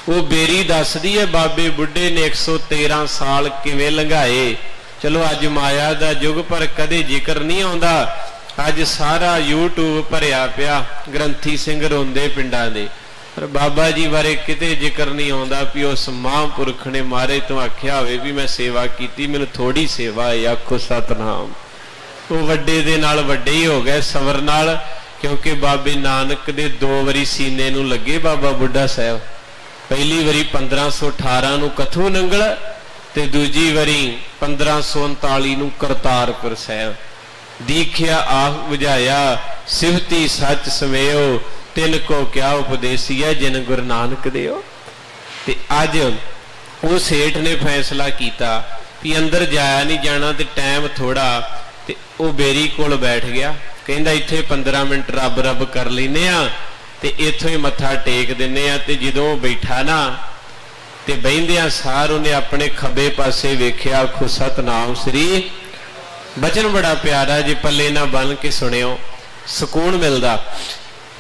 ਉਹ ਬੇਰੀ ਦੱਸਦੀ ਹੈ, ਬਾਬੇ ਬੁੱਢੇ ਨੇ 113 ਸਾਲ ਕਿਵੇਂ ਲੰਘਾਏ? ਚਲੋ ਅੱਜ ਮਾਇਆ ਦਾ ਯੁੱਗ, ਪਰ ਕਦੇ ਜ਼ਿਕਰ ਨਹੀਂ ਆਉਂਦਾ। ਅੱਜ ਸਾਰਾ YouTube ਭਰਿਆ ਪਿਆ, ਗ੍ਰੰਥੀ ਸਿੰਘ ਰੋਂਦੇ ਪਿੰਡਾਂ ਦੇ। ਪਰ ਬਾਬਾ ਜੀ ਬਾਰੇ ਕਿਤੇ ਜ਼ਿਕਰ ਨਹੀਂ ਆਉਂਦਾ ਵੀ ਉਸ ਮਹਾਂਪੁਰਖ ਨੇ ਮਾਰੇ ਤੋਂ ਆਖਿਆ ਹੋਵੇ ਵੀ ਮੈਂ ਸੇਵਾ ਕੀਤੀ, ਮੈਨੂੰ ਥੋੜੀ ਸੇਵਾ ਹੈ, ਆਖੋ ਸਤਨਾਮ। ਉਹ ਵੱਡੇ ਦੇ ਨਾਲ ਵੱਡੇ ਹੀ ਹੋ ਗਏ ਸਬਰ ਨਾਲ, ਕਿਉਂਕਿ ਬਾਬੇ ਨਾਨਕ ਦੇ ਦੋ ਵਾਰੀ ਸੀਨੇ ਨੂੰ ਲੱਗੇ ਬਾਬਾ ਬੁੱਢਾ ਸਾਹਿਬ। ਪਹਿਲੀ ਵਾਰੀ 1518 ਨੂੰ ਕਥੂ ਨੰਗਲ ਤੇ ਦੂਜੀ ਵਾਰੀ 1539 ਨੂੰ ਕਰਤਾਰਪੁਰ ਸਾਹਿਬ। ਦੀਖਿਆ ਆਖ ਬੁਝਾਇਆ ਸਿਫਤੀ ਸੱਚ ਸਮੇਓ ਤਿੰਨ ਕੋ ਕਿਆ ਉਪਦੇਸੀਆ ਜਿਨ ਗੁਰੂ ਨਾਨਕ ਦਿਓ। ਤੇ ਅੱਜ ਉਹ ਸੇਠ ਨੇ ਫੈਸਲਾ ਕੀਤਾ ਵੀ ਅੰਦਰ ਜਾਇਆ ਨਹੀਂ ਜਾਣਾ ਤੇ ਟਾਈਮ ਥੋੜਾ ਤੇ ਉਹ ਬੇਰੀ ਕੋਲ ਬੈਠ ਗਿਆ। ਕਹਿੰਦਾ, ਇੱਥੇ 15 ਮਿੰਟ ਰੱਬ ਰੱਬ ਕਰ ਲੈਨੇ ਆ ਤੇ ਇੱਥੋਂ ਹੀ ਮੱਥਾ ਟੇਕ ਦਿੰਨੇ ਆ ਤੇ ਜਦੋਂ ਬੈਠਾ ਨਾ ਤੇ ਬੈੰਦਿਆਂ ਸਾਰ ਉਹਨੇ ਆਪਣੇ ਖੱਬੇ ਪਾਸੇ ਵੇਖਿਆ, ਆਖੋ, ਸਤਨਾਮ ਸ੍ਰੀ ਬਚਨ ਬੜਾ ਪਿਆਰਾ ਜੇ ਪੱਲੇ ਨਾ ਬੰਨ ਕੇ ਸੁਣਿਓ, ਸਕੂਨ ਮਿਲਦਾ।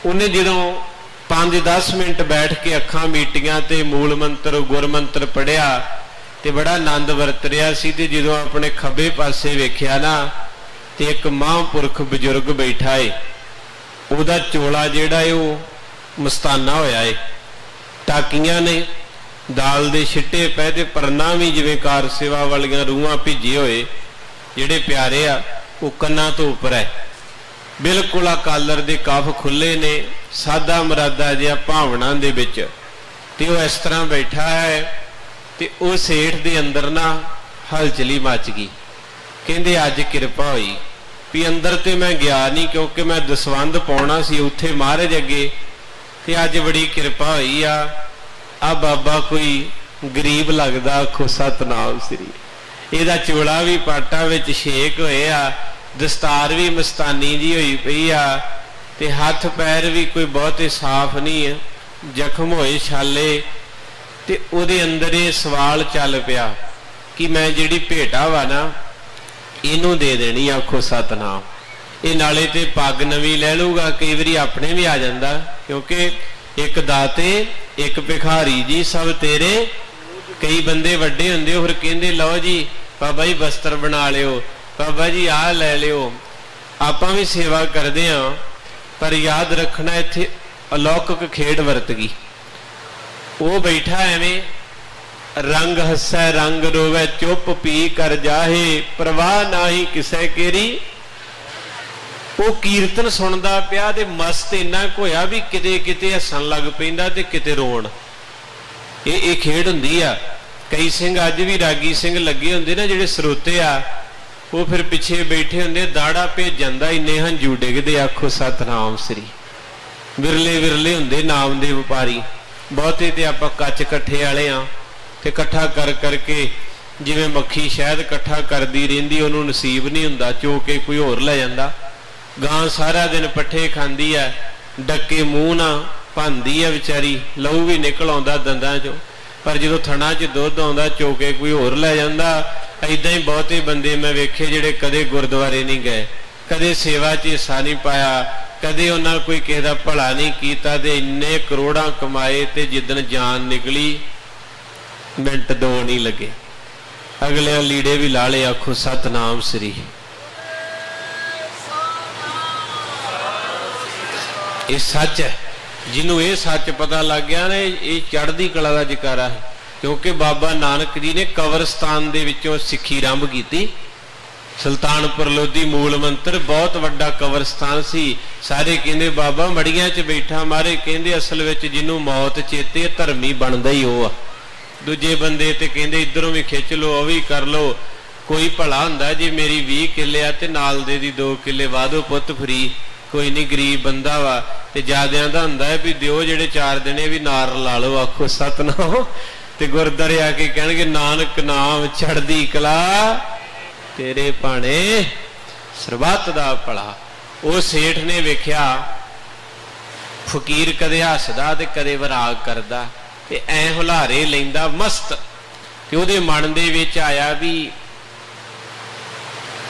ਉਹਨੇ ਜਦੋਂ 5-10 ਮਿੰਟ ਬੈਠ ਕੇ ਅੱਖਾਂ ਮੀਟੀਆਂ ਤੇ ਮੂਲ ਮੰਤਰ, ਗੁਰ ਮੰਤਰ ਪੜਿਆ ਤੇ ਬੜਾ ਆਨੰਦ ਵਰਤ ਰਿਹਾ ਸੀ ਤੇ ਜਦੋਂ ਆਪਣੇ ਖੱਬੇ ਪਾਸੇ ਵੇਖਿਆ ਨਾ ਤੇ ਇੱਕ ਮਹਾਂਪੁਰਖ ਬਜ਼ੁਰਗ ਬੈਠਾ ਏ। ਉਹਦਾ ਚੋਲਾ ਜਿਹੜਾ ਏ, ਉਹ ਮਸਤਾਨਾ ਹੋਇਆ ਏ। ਟਾਕੀਆਂ ਨੇ ਦਾਲ ਦੇ ਛਿੱਟੇ ਪੈ ਤੇ ਪਰਨਾ ਵੀ ਜਿਵੇਂ ਕਾਰ ਸੇਵਾ ਵਾਲੀਆਂ ਰੂਹਾਂ ਭਿੱਜੇ ਹੋਏ, ਜਿਹੜੇ ਪਿਆਰੇ ਆ, ਉਹ ਕੰਨਾਂ ਤੋਂ ਉੱਪਰ ਹੈ ਬਿਲਕੁਲ ਆ ਕਾਲਰ ਦੇ ਕਫ ਖੁੱਲੇ ਨੇ, ਸਾਦਾ ਮਰਾਦਾ ਜਿਹਾ ਭਾਵਨਾ ਦੇ ਵਿੱਚ। ਤੇ ਉਹ ਇਸ ਤਰ੍ਹਾਂ ਬੈਠਾ ਹੈ ਤੇ ਉਹ ਸੇਠ ਦੇ ਅੰਦਰ ਨਾ ਹਲਚਲੀ ਮਚ ਗਈ। ਕਹਿੰਦੇ, ਅੱਜ ਕਿਰਪਾ ਹੋਈ ਵੀ ਅੰਦਰ ਤੇ ਮੈਂ ਗਿਆ ਨਹੀਂ ਕਿਉਂਕਿ ਮੈਂ ਦਸਵੰਦ ਪਾਉਣਾ ਸੀ ਉੱਥੇ ਮਹਾਰਾਜ ਅੱਗੇ। ਤੇ ਅੱਜ ਬੜੀ ਕਿਰਪਾ ਹੋਈ ਆ ਆ ਬਾਬਾ ਕੋਈ ਗਰੀਬ ਲੱਗਦਾ ਖੁਸਾ ਤਨਾਵ ਸ੍ਰੀ। ਇਹਦਾ ਚੋਲਾ ਵੀ ਪਾਟਾ ਵਿੱਚ ਛੇਕ ਹੋਏ ਆ ਦਸਤਾਰ ਵੀ ਮਸਤਾਨੀ ਦੀ ਹੋਈ ਪਈ ਆ ਤੇ ਹੱਥ ਪੈਰ ਵੀ ਕੋਈ ਬਹੁਤੇ ਸਾਫ਼ ਨਹੀਂ ਹੈ ਜ਼ਖਮ ਹੋਏ ਛਾਲੇ ਤੇ ਉਹਦੇ ਅੰਦਰ ਇਹ ਸਵਾਲ ਚੱਲ ਪਿਆ ਕਿ ਮੈਂ ਜਿਹੜੀ ਭੇਟਾ ਵਾ ਨਾ, ਇਹਨੂੰ ਦੇ ਦੇਣੀ ਆਖੋ ਸਤਨਾਮ। ਇਹ ਨਾਲੇ ਤੇ ਪੱਗ ਨਵੀਂ ਲੈ ਲੂਗਾ ਕਈ ਵਾਰੀ ਆਪਣੇ ਵੀ ਆ ਜਾਂਦਾ, ਕਿਉਂਕਿ ਇੱਕ ਦਾਤੇ, ਇੱਕ ਭਿਖਾਰੀ ਜੀ ਸਭ ਤੇਰੇ। ਕਈ ਬੰਦੇ ਵੱਡੇ ਹੁੰਦੇ, ਹੋਰ ਕਹਿੰਦੇ, ਲਓ ਜੀ, ਬਾਬਾ ਜੀ ਵਸਤਰ ਬਣਾ ਲਿਓ। ਬਾਬਾ ਜੀ ਆ ਲੈ ਲਿਓ। ਆਪਾਂ ਵੀ ਸੇਵਾ ਕਰਦੇ ਆਂ ਪਰ ਯਾਦ ਰੱਖਣਾ ਇੱਥੇ ਅਲੌਕਿਕ ਖੇਡ ਵਰਤ ਗਈ। ਉਹ ਬੈਠਾ ਐਵੇਂ, ਰੰਗ ਹੱਸੈ, ਰੰਗ ਰੋਵੇ, ਚੁੱਪ ਪੀ ਕਰ ਜਾਹੇ, ਪ੍ਰਵਾਹ ਨਾਹੀ ਕਿਸੇ ਕੇਰੀ। ਉਹ ਕੀਰਤਨ ਸੁਣਦਾ ਪਿਆ ਤੇ ਮਸਤ ਇੰਨਾ ਹੋਇਆ ਵੀ ਕਿਤੇ ਕਿਤੇ ਹੱਸਣ ਲੱਗ ਪੈਂਦਾ ਤੇ ਕਿਤੇ ਰੋਣ। ਇਹ ਇਹ ਖੇਡ ਹੁੰਦੀ ਆ। ਕਈ ਸਿੰਘ ਅੱਜ ਵੀ ਰਾਗੀ ਸਿੰਘ ਲੱਗੇ ਹੁੰਦੇ ਨਾ ਜਿਹੜੇ ਸਰੋਤੇ ਆ। ਉਹ ਫਿਰ ਪਿੱਛੇ ਬੈਠੇ ਹੁੰਦੇ, ਦਾੜਾ ਭੇਜ ਜਾਂਦਾ, ਇੰਨੇ ਹੰਝੂ ਡਿੱਗਦੇ, ਆਖੋ, ਸਤਨਾਮ ਸ੍ਰੀ। ਵਿਰਲੇ ਵਿਰਲੇ ਹੁੰਦੇ ਨਾਮ ਦੇ ਵਪਾਰੀ। ਬਹੁਤੇ ਤੇ ਆਪਾਂ ਕੱਚ ਇਕੱਠੇ ਵਾਲੇ ਆ, ਤੇ ਇਕੱਠਾ ਕਰ ਕਰਕੇ ਜਿਵੇਂ ਮੱਖੀ ਸ਼ਾਇਦ ਇਕੱਠਾ ਕਰਦੀ ਰਹਿੰਦੀ, ਉਹਨੂੰ ਨਸੀਬ ਨਹੀਂ ਹੁੰਦਾ, ਚੋ ਕੇ ਕੋਈ ਹੋਰ ਲੈ ਜਾਂਦਾ। ਗਾਂ ਸਾਰਾ ਦਿਨ ਪੱਠੇ ਖਾਂਦੀ ਐ, ਡੱਕੇ ਮੂੰਹ ਨਾ ਭੰਦੀ ਐ ਵਿਚਾਰੀ, ਲਹੂ ਵੀ ਨਿਕਲ ਆਉਂਦਾ ਦੰਦਾਂ ਚੋਂ। ਪਰ ਜਦੋਂ ਥਣਾ 'ਚ ਦੁੱਧ ਆਉਂਦਾ ਚੋ ਕੇ ਕੋਈ ਹੋਰ ਲੈ ਜਾਂਦਾ ਐਦਾਂ ਹੀ ਬਹੁਤੇ ਬੰਦੇ ਮੈਂ ਵੇਖੇ ਜਿਹੜੇ ਕਦੇ ਗੁਰਦੁਆਰੇ ਨਹੀਂ ਗਏ, ਕਦੇ ਸੇਵਾ 'ਚ ਹਿੱਸਾ ਨਹੀਂ ਪਾਇਆ, ਕਦੇ ਉਹਨਾਂ ਕੋਈ ਕਿਸੇ ਦਾ ਭਲਾ ਨਹੀਂ ਕੀਤਾ ਤੇ ਇੰਨੇ ਕਰੋੜਾਂ ਕਮਾਏ ਤੇ ਜਿੱਦਣ ਜਾਨ ਨਿਕਲੀ, ਮਿੰਟ ਦੋ ਨਹੀਂ ਲੱਗੇ। ਅਗਲੇ ਲੀੜੇ ਵੀ ਲਾ ਲਏ, ਆਖੋ, ਸਤਨਾਮ ਸ੍ਰੀ। ਇਹ ਸੱਚ ਹੈ। ਜਿਹਨੂੰ ਇਹ ਸੱਚ ਪਤਾ ਲੱਗ ਗਿਆ ਨੇ, ਇਹ ਚੜ੍ਹਦੀ ਕਲਾ ਦਾ ਜਕਾਰਾ ਹੈ। ਕਿਉਂਕਿ ਬਾਬਾ ਨਾਨਕ ਜੀ ਨੇ ਕਬਰਸਤਾਨ ਦੇ ਵਿੱਚੋਂ ਸਿੱਖੀ ਆਰੰਭ ਕੀਤੀ। ਸੁਲਤਾਨਪੁਰ ਲੋਧੀ ਮੂਲ ਮੰਤਰ ਬਹੁਤ ਵੱਡਾ ਕਬਰਸਤਾਨ ਸੀ। ਸਾਰੇ ਕਹਿੰਦੇ, ਬਾਬਾ, ਮੜੀਆਂ 'ਚ ਬੈਠਾ ਮਾਰੇ। ਕਹਿੰਦੇ, ਅਸਲ ਵਿੱਚ ਜਿਹਨੂੰ ਮੌਤ ਚੇਤੇ ਧਰਮੀ ਬਣਦਾ ਹੀ ਉਹ ਆ। ਦੂਜੇ ਬੰਦੇ ਤੇ ਕਹਿੰਦੇ, ਇਧਰੋਂ ਵੀ ਖਿੱਚ ਲਓ, ਉਹ ਵੀ ਕਰ ਲਓ। ਕੋਈ ਭਲਾ ਹੁੰਦਾ ਜੇ ਮੇਰੀ 20 ਕਿੱਲੇ ਆ ਤੇ ਨਾਲ ਦੇ ਦੀ 2 ਕਿੱਲੇ ਵਾਧੋ ਪੁੱਤ ਫਰੀ। ਕੋਈ ਨਹੀਂ ਗਰੀਬ ਬੰਦਾ ਵਾ, ਤੇ ਜਿਆਦਿਆਂ ਦਾ ਹੁੰਦਾ ਹੈ ਵੀ ਦਿਓ ਜਿਹੜੇ ਚਾਰ ਦਿਨੇ ਵੀ ਨਾਰ ਲਾ ਲਓ, ਆਖੋ ਸਤਨਾਮ। ਤੇ ਗੁਰਦਾਰੇ ਆ ਕੇ ਕਹਿਣਗੇ, ਨਾਨਕ ਨਾਮ ਛੜਦੀ ਕਲਾ ਤੇਰੇ ਭਾਣੇ, ਸਰਬੱਤ ਦਾ ਭਲਾ। ਉਹ ਸੇਠ ਨੇ ਵੇਖਿਆ, ਫਕੀਰ ਕਦੇ ਹੱਸਦਾ ਤੇ ਕਦੇ ਵਿਰਾਗ ਕਰਦਾ, ਤੇ ਐ ਹੁਲਾਰੇ ਲੈਂਦਾ ਮਸਤ। ਤੇ ਉਹਦੇ ਮਨ ਦੇ ਵਿੱਚ ਆਇਆ ਵੀ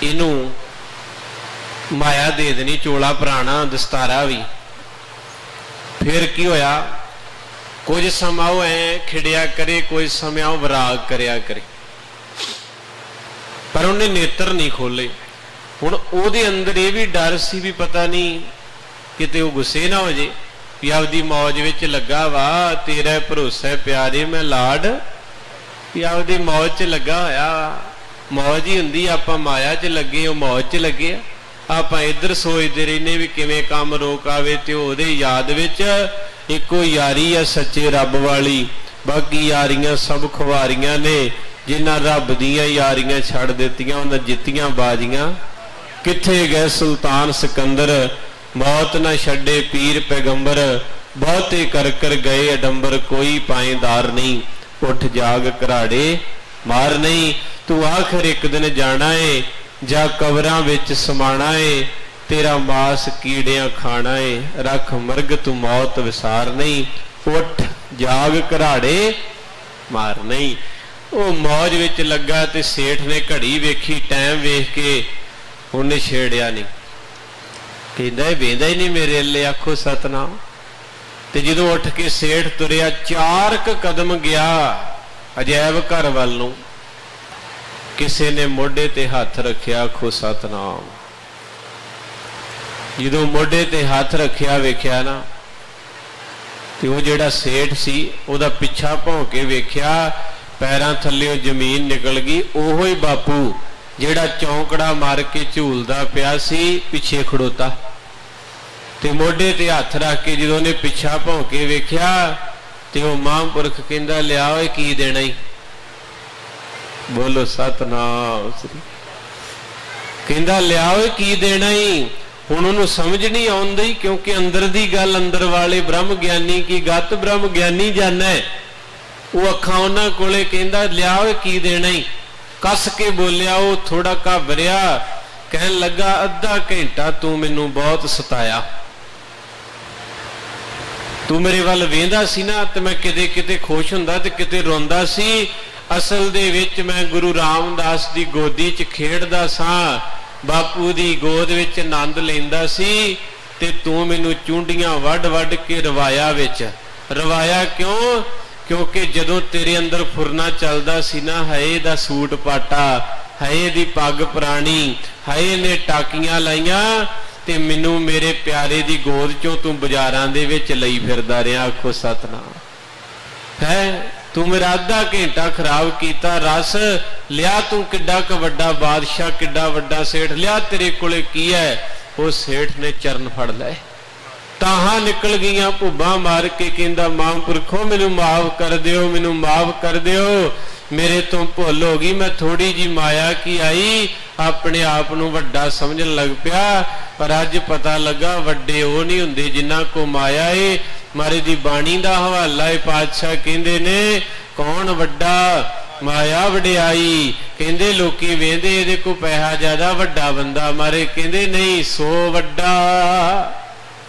ਇਹਨੂੰ ਮਾਇਆ ਦੇ ਦੇਣੀ, ਚੋਲਾ ਪੁਰਾਣਾ, ਦਸਤਾਰਾ ਵੀ। ਫਿਰ ਕੀ ਹੋਇਆ? ਕੁਝ ਸਮਾਂ ਉਹ ਐ ਖਿੜਿਆ ਕਰੇ, ਕੁਝ ਸਮਾਂ ਉਹ ਵਿਰਾਗ ਕਰਿਆ ਕਰੇ। ਪਰ ਉਹਨੇ ਨੇਤਰ ਨਹੀਂ ਖੋਲੇ ਹੁਣ ਉਹਦੇ ਅੰਦਰ ਇਹ ਵੀ ਡਰ ਸੀ ਵੀ ਪਤਾ ਨਹੀਂ ਕਿਤੇ ਉਹ ਗੁੱਸੇ ਨਾ ਹੋ ਜੇ, ਵੀ ਆਪਦੀ ਮੌਜ ਵਿੱਚ ਲੱਗਾ ਵਾ ਤੇਰਾ ਭਰੋਸਾ ਪਿਆਰੇ, ਮੈਂ ਲਾਡ। ਵੀ ਆਪਦੀ ਮੌਜ 'ਚ ਲੱਗਾ ਹੋਇਆ। ਮੌਜ ਹੀ ਹੁੰਦੀ ਆਪਾਂ ਮਾਇਆ 'ਚ ਲੱਗੇ, ਉਹ ਮੌਜ 'ਚ ਲੱਗੇ ਆ। ਆਪਾਂ ਇੱਧਰ ਸੋਚਦੇ ਰਹਿੰਦੇ ਵੀ ਕਿਵੇਂ ਕੰਮ ਰੋਕ ਆਵੇ ਤੇ ਉਹਦੇ ਯਾਦ ਵਿੱਚ ਇੱਕੋ ਯਾਰੀ ਆ ਸੱਚੇ ਰੱਬ ਵਾਲੀ। ਬਾਕੀ ਯਾਰੀਆਂ ਸਭ ਖੁਆਰੀਆਂ ਨੇ। ਜਿਨ੍ਹਾਂ ਰੱਬ ਦੀਆਂ ਯਾਰੀਆਂ ਛੱਡ ਦਿੱਤੀਆਂ, ਉਹਨਾਂ ਜਿੱਤੀਆਂ ਬਾਜੀਆਂ। ਕਿੱਥੇ ਗਏ ਸੁਲਤਾਨ ਸਿਕੰਦਰ? ਮੌਤ ਨਾ ਛੱਡੇ ਪੀਰ ਪੈਗੰਬਰ। ਬਹੁਤੇ ਕਰ ਕਰ ਗਏ ਅਡੰਬਰ, ਕੋਈ ਪਾਏਦਾਰ ਨਹੀਂ। ਉੱਠ ਜਾਗ ਘਰਾੜੇ, ਮਾਰ ਨਹੀਂ। ਤੂੰ ਆਖਰ ਇੱਕ ਦਿਨ ਜਾਣਾ ਏ। ਜਾਂ ਕਬਰਾਂ ਵਿੱਚ ਸਮਾਣਾ ਏ, ਤੇਰਾ ਮਾਸ ਕੀੜਿਆਂ ਖਾਣਾ ਏ, ਰੱਖ ਮਰਗ ਤੂੰ ਮੌਤ ਵਿਸਾਰ ਨਹੀਂ, ਉੱਠ, ਜਾਗ ਘਰਾੜੇ, ਮਾਰ ਨਹੀਂ। ਉਹ ਮੌਜ ਵਿੱਚ ਲੱਗਾ ਤੇ ਸੇਠ ਨੇ ਘੜੀ ਵੇਖੀ, ਟਾਈਮ ਵੇਖ ਕੇ ਉਹਨੇ ਛੇੜਿਆ ਨਹੀਂ। ਕਹਿੰਦਾ, ਇਹ ਵੇਂਦਾ ਹੀ ਨਹੀਂ ਮੇਰੇ ਅੱਲੇ, ਆਖੋ ਸਤਨਾਮ। ਤੇ ਜਦੋਂ ਉੱਠ ਕੇ ਸੇਠ ਤੁਰਿਆ ਚਾਰ ਕਦਮ ਗਿਆ ਅਜੈਬ ਘਰ ਵੱਲ ਨੂੰ। ਕਿਸੇ ਨੇ ਮੋਢੇ ਤੇ ਹੱਥ ਰੱਖਿਆ, ਆਖੋ ਸਤਨਾਮ। ਜਦੋਂ ਮੋਢੇ ਤੇ ਹੱਥ ਰੱਖਿਆ, ਵੇਖਿਆ ਨਾ, ਤੇ ਉਹ ਜਿਹੜਾ ਸੇਠ ਸੀ, ਉਹਦਾ ਪਿੱਛਾ ਭੌਂ ਕੇ ਵੇਖਿਆ, ਪੈਰਾਂ ਥੱਲੇੋਂ ਜ਼ਮੀਨ ਨਿਕਲ ਗਈ, ਉਹੋ ਹੀ ਬਾਪੂ ਜਿਹੜਾ ਚੌਂਕੜਾ ਮਾਰ ਕੇ ਝੂਲਦਾ ਪਿਆ ਸੀ, ਪਿੱਛੇ ਖੜੋਤਾ। ਤੇ ਮੋਢੇ ਤੇ ਹੱਥ ਰੱਖ ਕੇ ਜਦੋਂ ਉਹਨੇ ਪਿੱਛਾ ਭੌਂ ਕੇ ਵੇਖਿਆ, ਤੇ ਉਹ ਮਹਾਂਪੁਰਖ ਕਹਿੰਦਾ ਲਿਆ ਓਏ ਕੀ ਦੇਣਾ ਈ? ਬੋਲੋ ਸਤਨਾਮ ਸ੍ਰੀ। ਕਹਿੰਦਾ, ਲਿਆਓ ਕੀ ਦੇਣਾ ਈ? ਹੁਣ ਉਹਨੂੰ ਸਮਝ ਨਹੀਂ ਆਉਂਦੀ, ਕਿਉਂਕਿ ਅੰਦਰ ਦੀ ਗੱਲ ਅੰਦਰ ਵਾਲੇ ਬ੍ਰਹਮ ਗਿਆਨੀ ਕੀ ਗੱਤ ਬ੍ਰਹਮ ਗਿਆਨੀ ਜਾਣੈ। ਉਹ ਅੱਖਾਂ ਉਹਨਾਂ ਕੋਲੇ ਕਹਿੰਦਾ ਲਿਆ ਕੀ ਦੇਣਾ ਈ? ਕੱਸ ਕੇ ਬੋਲਿਆ, ਉਹ ਥੋੜਾ ਘਬਰਿਆ। ਕਹਿਣ ਲੱਗਾ, ਅੱਧਾ ਘੰਟਾ ਤੂੰ ਮੈਨੂੰ ਬਹੁਤ ਸਤਾਇਆ। ਤੂੰ ਮੇਰੇ ਵੱਲ ਵੇਂਦਾ ਸੀ ਨਾ, ਤੇ ਮੈਂ ਕਿਤੇ ਕਿਤੇ ਖੁਸ਼ ਹੁੰਦਾ ਤੇ ਕਿਤੇ ਰੋਂਦਾ ਸੀ। ਅਸਲ ਦੇ ਵਿੱਚ ਮੈਂ ਗੁਰੂ ਰਾਮਦਾਸ ਦੀ ਗੋਦੀ 'ਚ ਖੇਡਦਾ ਸਾਂ। ਬਾਪੂ ਦੀ ਗੋਦ ਵਿੱਚ ਆਨੰਦ ਲੈਂਦਾ ਸੀ ਤੇ ਤੂੰ ਮੈਨੂੰ ਚੁੰਡੀਆਂ ਵੱਡ ਵੱਡ ਕੇ ਰਵਾਇਆ ਵਿੱਚ। ਰਵਾਇਆ ਕਿਉਂ? ਕਿਉਂਕਿ ਜਦੋਂ ਤੇਰੇ ਅੰਦਰ ਫੁਰਨਾ ਚੱਲਦਾ ਸੀ ਨਾ, ਹਏ ਦਾ ਸੂਟ ਪਾਟਾ, ਹਏ ਦੀ ਪੱਗ ਪੁਰਾਣੀ, ਹਏ ਨੇ ਟਾਕੀਆਂ ਲਾਈਆਂ ਤੇ ਮੈਨੂੰ ਮੇਰੇ ਪਿਆਰੇ ਦੀ ਗੋਦ ਚੋਂ ਤੂੰ ਬਾਜ਼ਾਰਾਂ ਦੇ ਵਿੱਚ ਲਈ ਫਿਰਦਾ ਰਿਹਾ। ਆਖੋ ਸਤਨਾਮ। ਹੈ? ਤੂੰ ਮੇਰਾ ਅੱਧਾ ਘੰਟਾ ਖਰਾਬ ਕੀਤਾ, ਰਸ ਲਿਆ ਤੂੰ ਕਿੱਡਾ ਕ ਵੱਡਾ ਬਾਦਸ਼ਾਹ, ਕਿੱਡਾ ਵੱਡਾ ਸੇਠ, ਲਿਆ ਤੇਰੇ ਕੋਲੇ ਕੀ ਹੈ? ਉਹ ਸੇਠ ਨੇ ਚਰਨ ਫੜ ਲਏ। ਤਾਹਾਂ ਨਿਕਲ ਗਈਆਂ ਭੁੱਬਾਂ ਮਾਰ ਕੇ, ਕਹਿੰਦਾ ਮਹਾਂਪੁਰਖੋ ਮੈਨੂੰ ਮਾਫ ਕਰ ਦਿਓ, ਮੈਨੂੰ ਮਾਫ ਕਰ ਦਿਓ। ਮੇਰੇ ਤੋਂ ਭੁੱਲ ਹੋ ਗਈ, ਮੈਂ ਥੋੜੀ ਜੀ ਮਾਇਆ ਕੀ ਆਈ? ਆਪਣੇ ਆਪ ਨੂੰ ਵੱਡਾ ਸਮਝਣ ਲੱਗ ਪਿਆ, ਪਰ ਅੱਜ ਪਤਾ ਲੱਗਾ, ਵੱਡੇ ਉਹ ਨਹੀਂ ਹੁੰਦੇ ਜਿਨ੍ਹਾਂ ਕੋ ਮਾਇਆ ਏ। ਮਾਰੇ ਦੀ ਬਾਣੀ ਦਾ ਹਵਾਲਾ ਏ ਪਾਤਸ਼ਾਹ ਕਹਿੰਦੇ ਨੇ, ਕੌਣ ਵੱਡਾ ਮਾਇਆ ਵਡਿਆਈ? ਕਹਿੰਦੇ ਲੋਕੀ ਵੇਂਦੇ ਇਹਦੇ ਕੋ ਪੈਸਾ ਜ਼ਿਆਦਾ ਵੱਡਾ ਬੰਦਾ। ਮਾਰੇ ਕਹਿੰਦੇ ਨਹੀਂ, ਸੋ ਵੱਡਾ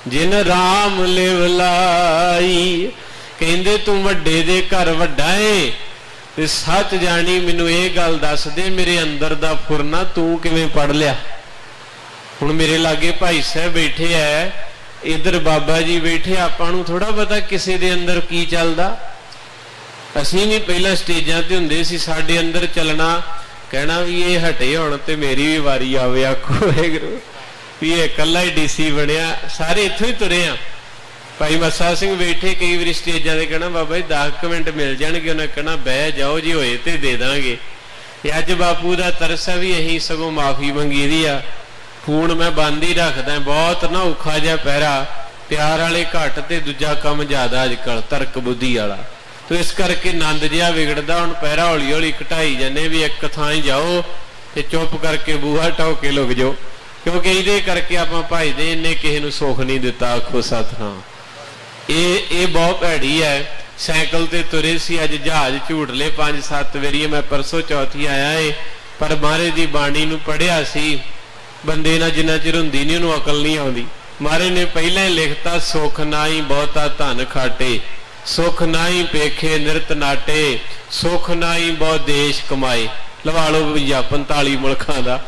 ਜਿਨ ਰਾਮ ਲਿਵ ਲਾਈ। ਕਹਿੰਦੇ ਤੂੰ ਵੱਡੇ ਦੇ ਘਰ ਵੱਡਾ ਏ। ਤੇ ਸੱਚ ਜਾਣੀ ਮੈਨੂੰ ਇਹ ਗੱਲ ਦੱਸ ਦੇ, ਮੇਰੇ ਅੰਦਰ ਦਾ ਫੁਰਨਾ ਤੂੰ ਕਿਵੇਂ ਪੜ ਲਿਆ? ਹੁਣ ਮੇਰੇ ਲਾਗੇ ਭਾਈ ਸਾਹਿਬ ਬੈਠੇ ਐ ਇਧਰ ਬਾਬਾ ਜੀ ਬੈਠੇ, ਆਪਾਂ ਨੂੰ ਥੋੜਾ ਪਤਾ ਕਿਸੇ ਦੇ ਅੰਦਰ ਕੀ ਚੱਲਦਾ। ਅਸੀਂ ਵੀ ਪਹਿਲਾਂ ਸਟੇਜਾਂ ਤੇ ਹੁੰਦੇ ਸੀ, ਸਾਡੇ ਅੰਦਰ ਚੱਲਣਾ, ਕਹਿਣਾ ਵੀ ਇਹ ਹਟੇ ਹੁਣ ਤੇ ਮੇਰੀ ਵੀ ਵਾਰੀ ਆਵੇ, ਆਖੋ ਵਾਹਿਗੁਰੂ, ਵੀ ਇਹ ਇਕੱਲਾ ਹੀ ਡੀਸੀ ਬਣਿਆ, ਸਾਰੇ ਇੱਥੋਂ ਹੀ ਤੁਰੇ ਆ। ਭਾਈ ਮੱਸਾ ਸਿੰਘ ਬੈਠੇ, ਕਈ ਵਾਰੀ ਸਟੇਜਾਂ ਤੇ ਕਹਿਣਾ, ਬਾਬਾ ਜੀ 10 ਮਿੰਟ ਮਿਲ ਜਾਣਗੇ, ਉਹਨੇ ਕਹਿਣਾ, ਬਹਿ ਜਾਓ ਜੀ, ਹੋਏ ਤੇ ਦੇ ਦਾਂਗੇ। ਤੇ ਅੱਜ ਬਾਪੂ ਦਾ ਤਰਸ ਆ ਵੀ ਇਹੀ ਸਗੋਂ ਮਾਫੀ ਮੰਗੀ ਦੀ ਆ। ਫੋਨ ਮੈਂ ਬੰਦ ਹੀ ਰੱਖਦਾ, ਬਹੁਤ ਨਾ ਔਖਾ ਜਿਹਾ ਪਹਿਰਾ। ਪਿਆਰ ਵਾਲੇ ਘੱਟ ਤੇ ਦੂਜਾ ਕੰਮ ਜ਼ਿਆਦਾ ਅੱਜ ਕੱਲ ਤਰਕ ਬੁੱਧੀ ਵਾਲਾ। ਤੋ ਇਸ ਕਰਕੇ ਆਨੰਦ ਜਿਹਾ ਵਿਗੜਦਾ, ਹੁਣ ਪਹਿਰਾ ਹੌਲੀ ਹੌਲੀ ਘਟਾਈ ਜਾਂਦੇ ਵੀ ਇੱਕ ਥਾਂ ਹੀ ਜਾਓ ਤੇ ਚੁੱਪ ਕਰਕੇ ਬੂਹਾ ਟਾਉ ਕੇ ਲੁਕ ਜਾਓ। ਕਿਉਂਕਿ ਇਹਦੇ ਕਰਕੇ ਆਪਾਂ ਭਾਈ ਦੇ ਇੰਨੇ ਕਿਸੇ ਨੂੰ ਸੁੱਖ ਨਹੀਂ ਦਿੱਤਾ, ਆਖੋ ਸਤਨਾਮ। ਇਹ ਇਹ ਬਹੁਤ ਭੈੜੀ ਹੈ। ਸਾਈਕਲ ਤੇ ਤੁਰੇ ਸੀ, ਅੱਜ ਜਹਾਜ਼ ਝੂਟ ਲੇ 5-7 ਵਾਰੀ ਮੈਂ ਪਰਸੋਂ ਚੌਥੀ ਆਇਆ ਏ, ਪਰ ਮਹਾਰੇ ਦੀ ਬਾਣੀ ਨੂੰ ਪੜਿਆ ਸੀ ਬੰਦੇ ਨਾਲ ਜਿੰਨਾ ਚਿਰ ਹੁੰਦੀ ਨਹੀਂ ਉਹਨੂੰ ਅਕਲ ਨਹੀਂ ਆਉਂਦੀ। ਮਹਾਰੇ ਨੇ ਪਹਿਲਾਂ ਹੀ ਲਿਖਤਾ, ਸੁਖ ਨਾਹੀ ਬਹੁਤਾ ਧਨ ਖਾਟੇ, ਸੁਖ ਨਾਹੀ ਪੇਖੇ ਨਿਰਤ ਨਾਟੇ, ਸੁਖ ਨਾਹੀ ਬਹੁ ਦੇਸ਼ ਕਮਾਏ। ਲਵਾ ਲਓ ਜਾਂ 45 ਮੁਲਕਾਂ ਦਾ।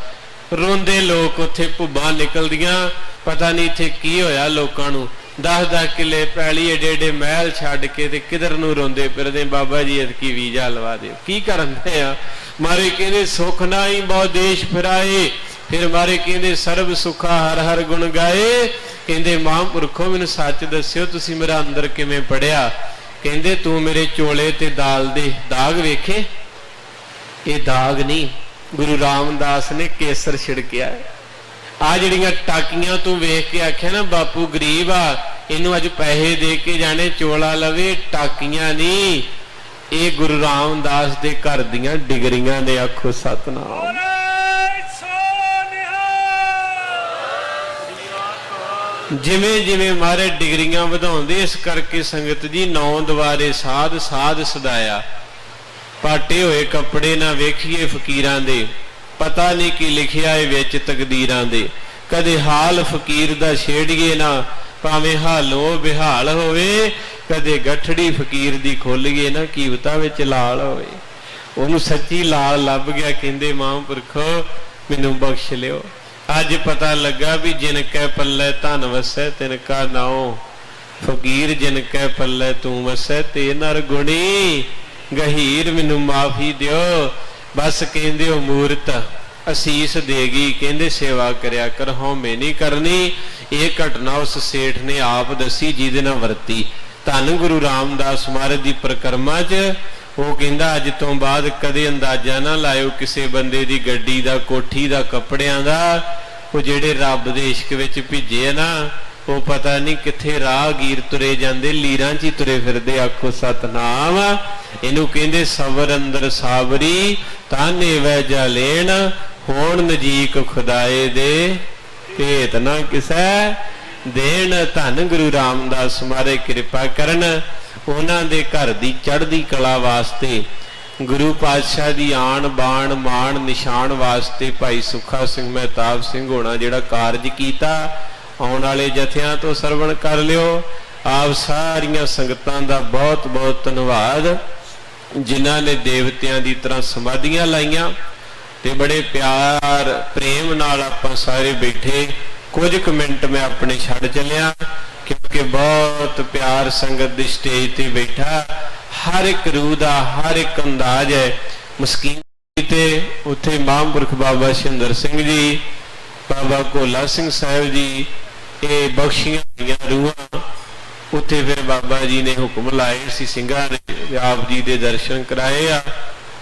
ਰੋਂਦੇ ਲੋਕ ਉੱਥੇ ਭੁੱਬਾਂ ਨਿਕਲਦੀਆਂ, ਪਤਾ ਨਹੀਂ ਇੱਥੇ ਕੀ ਹੋਇਆ ਲੋਕਾਂ ਨੂੰ। 10-10 ਕਿੱਲੇ ਪੈਲੀ, ਏਡੇ ਏਡੇ ਮਹਿਲ ਛੱਡ ਕੇ ਤੇ ਕਿਧਰ ਨੂੰ ਰੋਂਦੇ ਫਿਰਦੇ? ਬਾਬਾ ਜੀ ਅਦਕੀ ਵੀਜ਼ਾ ਲਵਾ ਦਿਓ। ਕੀ ਕਰਦੇ ਆ? ਮਾਰੇ ਕਹਿੰਦੇ, ਸੁਖ ਨਾਹੀ ਬਹੁ ਦੇਸ਼ ਫਿਰਾਏ ਫਿਰ ਮਾਰੇ ਕਹਿੰਦੇ, ਸਰਬ ਸੁਖਾ ਹਰ ਹਰ ਗੁਣ ਗਾਏ। ਕਹਿੰਦੇ, ਮਹਾਂਪੁਰਖੋ, ਮੈਨੂੰ ਸੱਚ ਦੱਸਿਓ, ਤੁਸੀਂ ਮੇਰਾ ਅੰਦਰ ਕਿਵੇਂ ਪੜਿਆ? ਕਹਿੰਦੇ, ਤੂੰ ਮੇਰੇ ਚੋਲੇ ਤੇ ਦਾਲ ਦੇ ਦਾਗ ਵੇਖੇ? ਇਹ ਦਾਗ ਨਹੀਂ, ਗੁਰੂ ਰਾਮਦਾਸ ਨੇ ਕੇਸਰ ਛਿੜਕਿਆ ਆ ਜਿਹੜੀਆਂ ਟਾਕੀਆਂ ਤੂੰ ਵੇਖ ਕੇ ਆਖਿਆ ਨਾ, ਬਾਪੂ ਗਰੀਬ ਆ, ਇਹਨੂੰ ਅੱਜ ਪੈਸੇ ਦੇ ਕੇ ਜਾਣੇ, ਚੋਲਾ ਲਵੇ, ਟਾਕੀਆਂ ਨਹੀਂ। ਇਹ ਗੁਰੂ ਰਾਮਦਾਸ ਦੇ ਘਰ ਦੀਆਂ ਡਿਗਰੀਆਂ ਨੇ ਆਖੋ ਸਤਨਾਮ। ਜਿਵੇਂ ਜਿਵੇਂ ਮਾਰੇ ਡਿਗਰੀਆਂ ਵਧਾਉਂਦੇ, ਇਸ ਕਰਕੇ ਸੰਗਤ ਜੀ ਨੌ ਦਵਾਰੇ ਸਾਧ ਸਾਧ ਸਦਾਇਆ। ਪਾਟੇ ਹੋਏ ਕੱਪੜੇ ਨਾ ਵੇਖੀਏ ਫਕੀਰਾਂ ਦੇ, ਪਤਾ ਨਹੀਂ ਕੀ ਲਿਖਿਆ ਏ ਵਿੱਚ ਤਕਦੀਰਾਂ ਦੇ। ਕਦੇ ਹਾਲ ਫਕੀਰ ਦਾ ਛੇੜੀਏ ਨਾ, ਭਾਵੇਂ ਹਾਲੋ ਬਿਹਾਲ ਹੋਵੇ, ਕਦੇ ਗੱਠੜੀ ਫਕੀਰ ਦੀ ਖੋਲੀਏ ਨਾ, ਕੀਵਤਾ ਵਿੱਚ ਲਾਲ ਹੋਵੇ। ਉਹਨੂੰ ਸੱਚੀ ਲਾਲ ਲੱਭ ਗਿਆ, ਕਹਿੰਦੇ ਮਾਂ ਮਹਾਂਪੁਰਖੋ, ਮੈਨੂੰ ਬਖਸ਼ ਲਿਓ। ਅੱਜ ਪਤਾ ਲੱਗਾ ਵੀ ਜਿਨ ਕੈ ਪੱਲੇ ਧਨ ਵਸੈ, ਤਿਨ ਕਾ ਨਾਉ ਫਕੀਰ, ਜਿਨ ਕੈ ਪੱਲੇ ਤੂੰ ਵਸੈ, ਤੇ ਨਰ ਗੁਣੀ ਗਹੀਰ, ਮੈਨੂੰ ਮਾਫੀ ਦਿਓ। ਬਸ ਕਹਿੰਦੇ ਉਹ ਮੂਰਤ, ਅਸੀਸ ਦੇਗੀ, ਕਹਿੰਦੇ ਸੇਵਾ ਕਰਿਆ ਕਰ, ਹਉਮੈ ਨਹੀਂ ਕਰਨੀ। ਇਹ ਘਟਨਾ ਉਸ ਸੇਠ ਨੇ ਆਪ ਦੱਸੀ, ਜਿਹਦੇ ਨਾਲ ਵਰਤੀ। ਧੰਨ ਗੁਰੂ ਰਾਮਦਾਸ ਮਹਾਰਾਜ ਦੀ ਪ੍ਰਕਰਮਾ 'ਚ ਉਹ ਕਹਿੰਦਾ, ਅੱਜ ਤੋਂ ਬਾਅਦ ਕਦੇ ਅੰਦਾਜ਼ਾ ਨਾ ਲਾਇਓ ਕਿਸੇ ਬੰਦੇ ਦੀ ਗੱਡੀ ਦਾ, ਕੋਠੀ ਦਾ, ਕੱਪੜਿਆਂ ਦਾ। ਉਹ ਜਿਹੜੇ ਰੱਬ ਦੇ ਇਸ਼ਕ ਵਿੱਚ ਭਿੱਜੇ ਆ ਨਾ, ਉਹ ਪਤਾ ਨਹੀਂ ਕਿੱਥੇ ਰਾਹਗੀਰ ਤੁਰੇ ਜਾਂਦੇ, ਲੀਰਾਂ 'ਚ ਹੀ ਤੁਰੇ ਫਿਰਦੇ ਆਖੋ, ਸਤਨਾਮ, ਇਹਨੂੰ ਕਹਿੰਦੇ ਸਬਰ ਅੰਦਰ ਸਾਬਰੀ, ਤਾਨੇ ਵਹਿ ਜਾ ਲੈਣ, ਹੋਣ ਨਜੀਕ ਖੁਦਾਏ ਦੇ। ਭੇਤ ਨਾ ਕਿਸੈ ਦੇਣ ਧੰਨ ਗੁਰੂ ਰਾਮਦਾਸ ਮਾਰੇ ਕਿਰਪਾ ਕਰਨ। ਉਹਨਾਂ ਦੇ ਘਰ ਦੀ ਚੜ੍ਹਦੀ ਕਲਾ ਵਾਸਤੇ, ਗੁਰੂ ਪਾਤਸ਼ਾਹ ਦੀ ਆਣ ਬਾਣ ਮਾਣ ਨਿਸ਼ਾਨ ਵਾਸਤੇ ਭਾਈ ਸੁਖਾ ਸਿੰਘ ਮਹਿਤਾਬ ਸਿੰਘ ਹੋਣਾ ਜਿਹੜਾ ਕਾਰਜ ਕੀਤਾ, ਆਉਣ ਵਾਲੇ ਜਥਿਆਂ ਤੋਂ ਸਰਵਣ ਕਰ ਲਿਓ। ਆਪ ਸਾਰੀਆਂ ਸੰਗਤਾਂ ਦਾ ਬਹੁਤ ਬਹੁਤ ਧੰਨਵਾਦ। ਜਿਨ੍ਹਾਂ ਨੇ ਦੇਵਤਿਆਂ ਦੀ ਤਰ੍ਹਾਂ ਸਮਾਧੀਆਂ ਲਾਈਆਂ ਤੇ ਬੜੇ ਪਿਆਰ, ਪ੍ਰੇਮ ਨਾਲ ਆਪਾਂ ਸਾਰੇ ਬੈਠੇ। ਕੁਝ ਕੁ ਮਿੰਟ ਮੈਂ ਆਪਣੇ ਛੱਡ ਚੱਲਿਆ, ਕਿਉਂਕਿ ਬਹੁਤ ਪਿਆਰ ਸੰਗਤ ਦੀ ਸਟੇਜ ਤੇ ਬੈਠਾ। ਹਰ ਇੱਕ ਰੂਹ ਦਾ, ਹਰ ਇੱਕ ਅੰਦਾਜ਼ ਹੈ। ਮਸਕੀਨ ਤੇ ਉੱਥੇ ਮਹਾਂਪੁਰਖ ਬਾਬਾ ਸ਼ਿੰਦਰ ਸਿੰਘ ਜੀ, ਬਾਬਾ ਭੋਲਾ ਸਿੰਘ ਸਾਹਿਬ ਜੀ, ਇਹ ਬਖਸ਼ੀਆਂ ਹੋਈਆਂ ਰੂਹਾਂ। ਉੱਥੇ ਫਿਰ ਬਾਬਾ ਜੀ ਨੇ ਹੁਕਮ ਲਾਏ ਸੀ, ਸਿੰਘਾਂ ਨੇ ਆਪ ਜੀ ਦੇ ਦਰਸ਼ਨ ਕਰਾਏ ਆ।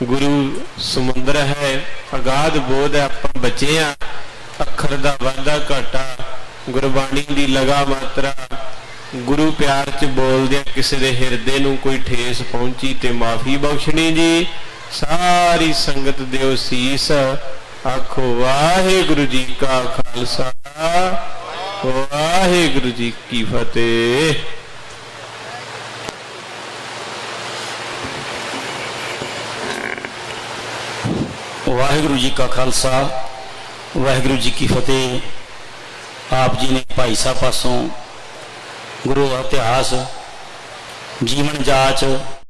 ਗੁਰੂ ਸਮੁੰਦਰ ਹੈ, ਅਗਾਧ ਬੋਧ ਹੈ, ਆਪਾਂ ਬਚੇ ਆ। ਅੱਖਰ ਦਾ ਵਾਧਾ ਘਾਟਾ, ਗੁਰਬਾਣੀ ਦੀ ਲਗਾ ਮਾਤਰਾ, ਗੁਰੂ ਪਿਆਰ ਚ ਬੋਲਦਿਆਂ ਕਿਸੇ ਦੇ ਹਿਰਦੇ ਨੂੰ ਕੋਈ ਠੇਸ ਪਹੁੰਚੀ ਤੇ ਮਾਫੀ ਬਖਸ਼ਣੀ ਜੀ। ਸਾਰੀ ਸੰਗਤ ਦਿਓ ਸੀਸ, ਆਖੋ ਵਾਹਿਗੁਰੂ ਜੀ ਕਾ ਖਾਲਸਾ, ਵਾਹਿਗੁਰੂ ਜੀ ਕੀ ਫਤਿਹ। ਵਾਹਿਗੁਰੂ ਜੀ ਕਾ ਖਾਲਸਾ ਵਾਹਿਗੁਰੂ ਜੀ ਕੀ ਫਤਿਹ। ਆਪ ਜੀ ਨੇ ਭਾਈ ਸਾਹਿਬ ਪਾਸੋਂ ਗੁਰੂ ਦਾ ਇਤਿਹਾਸ, ਜੀਵਨ ਜਾਚ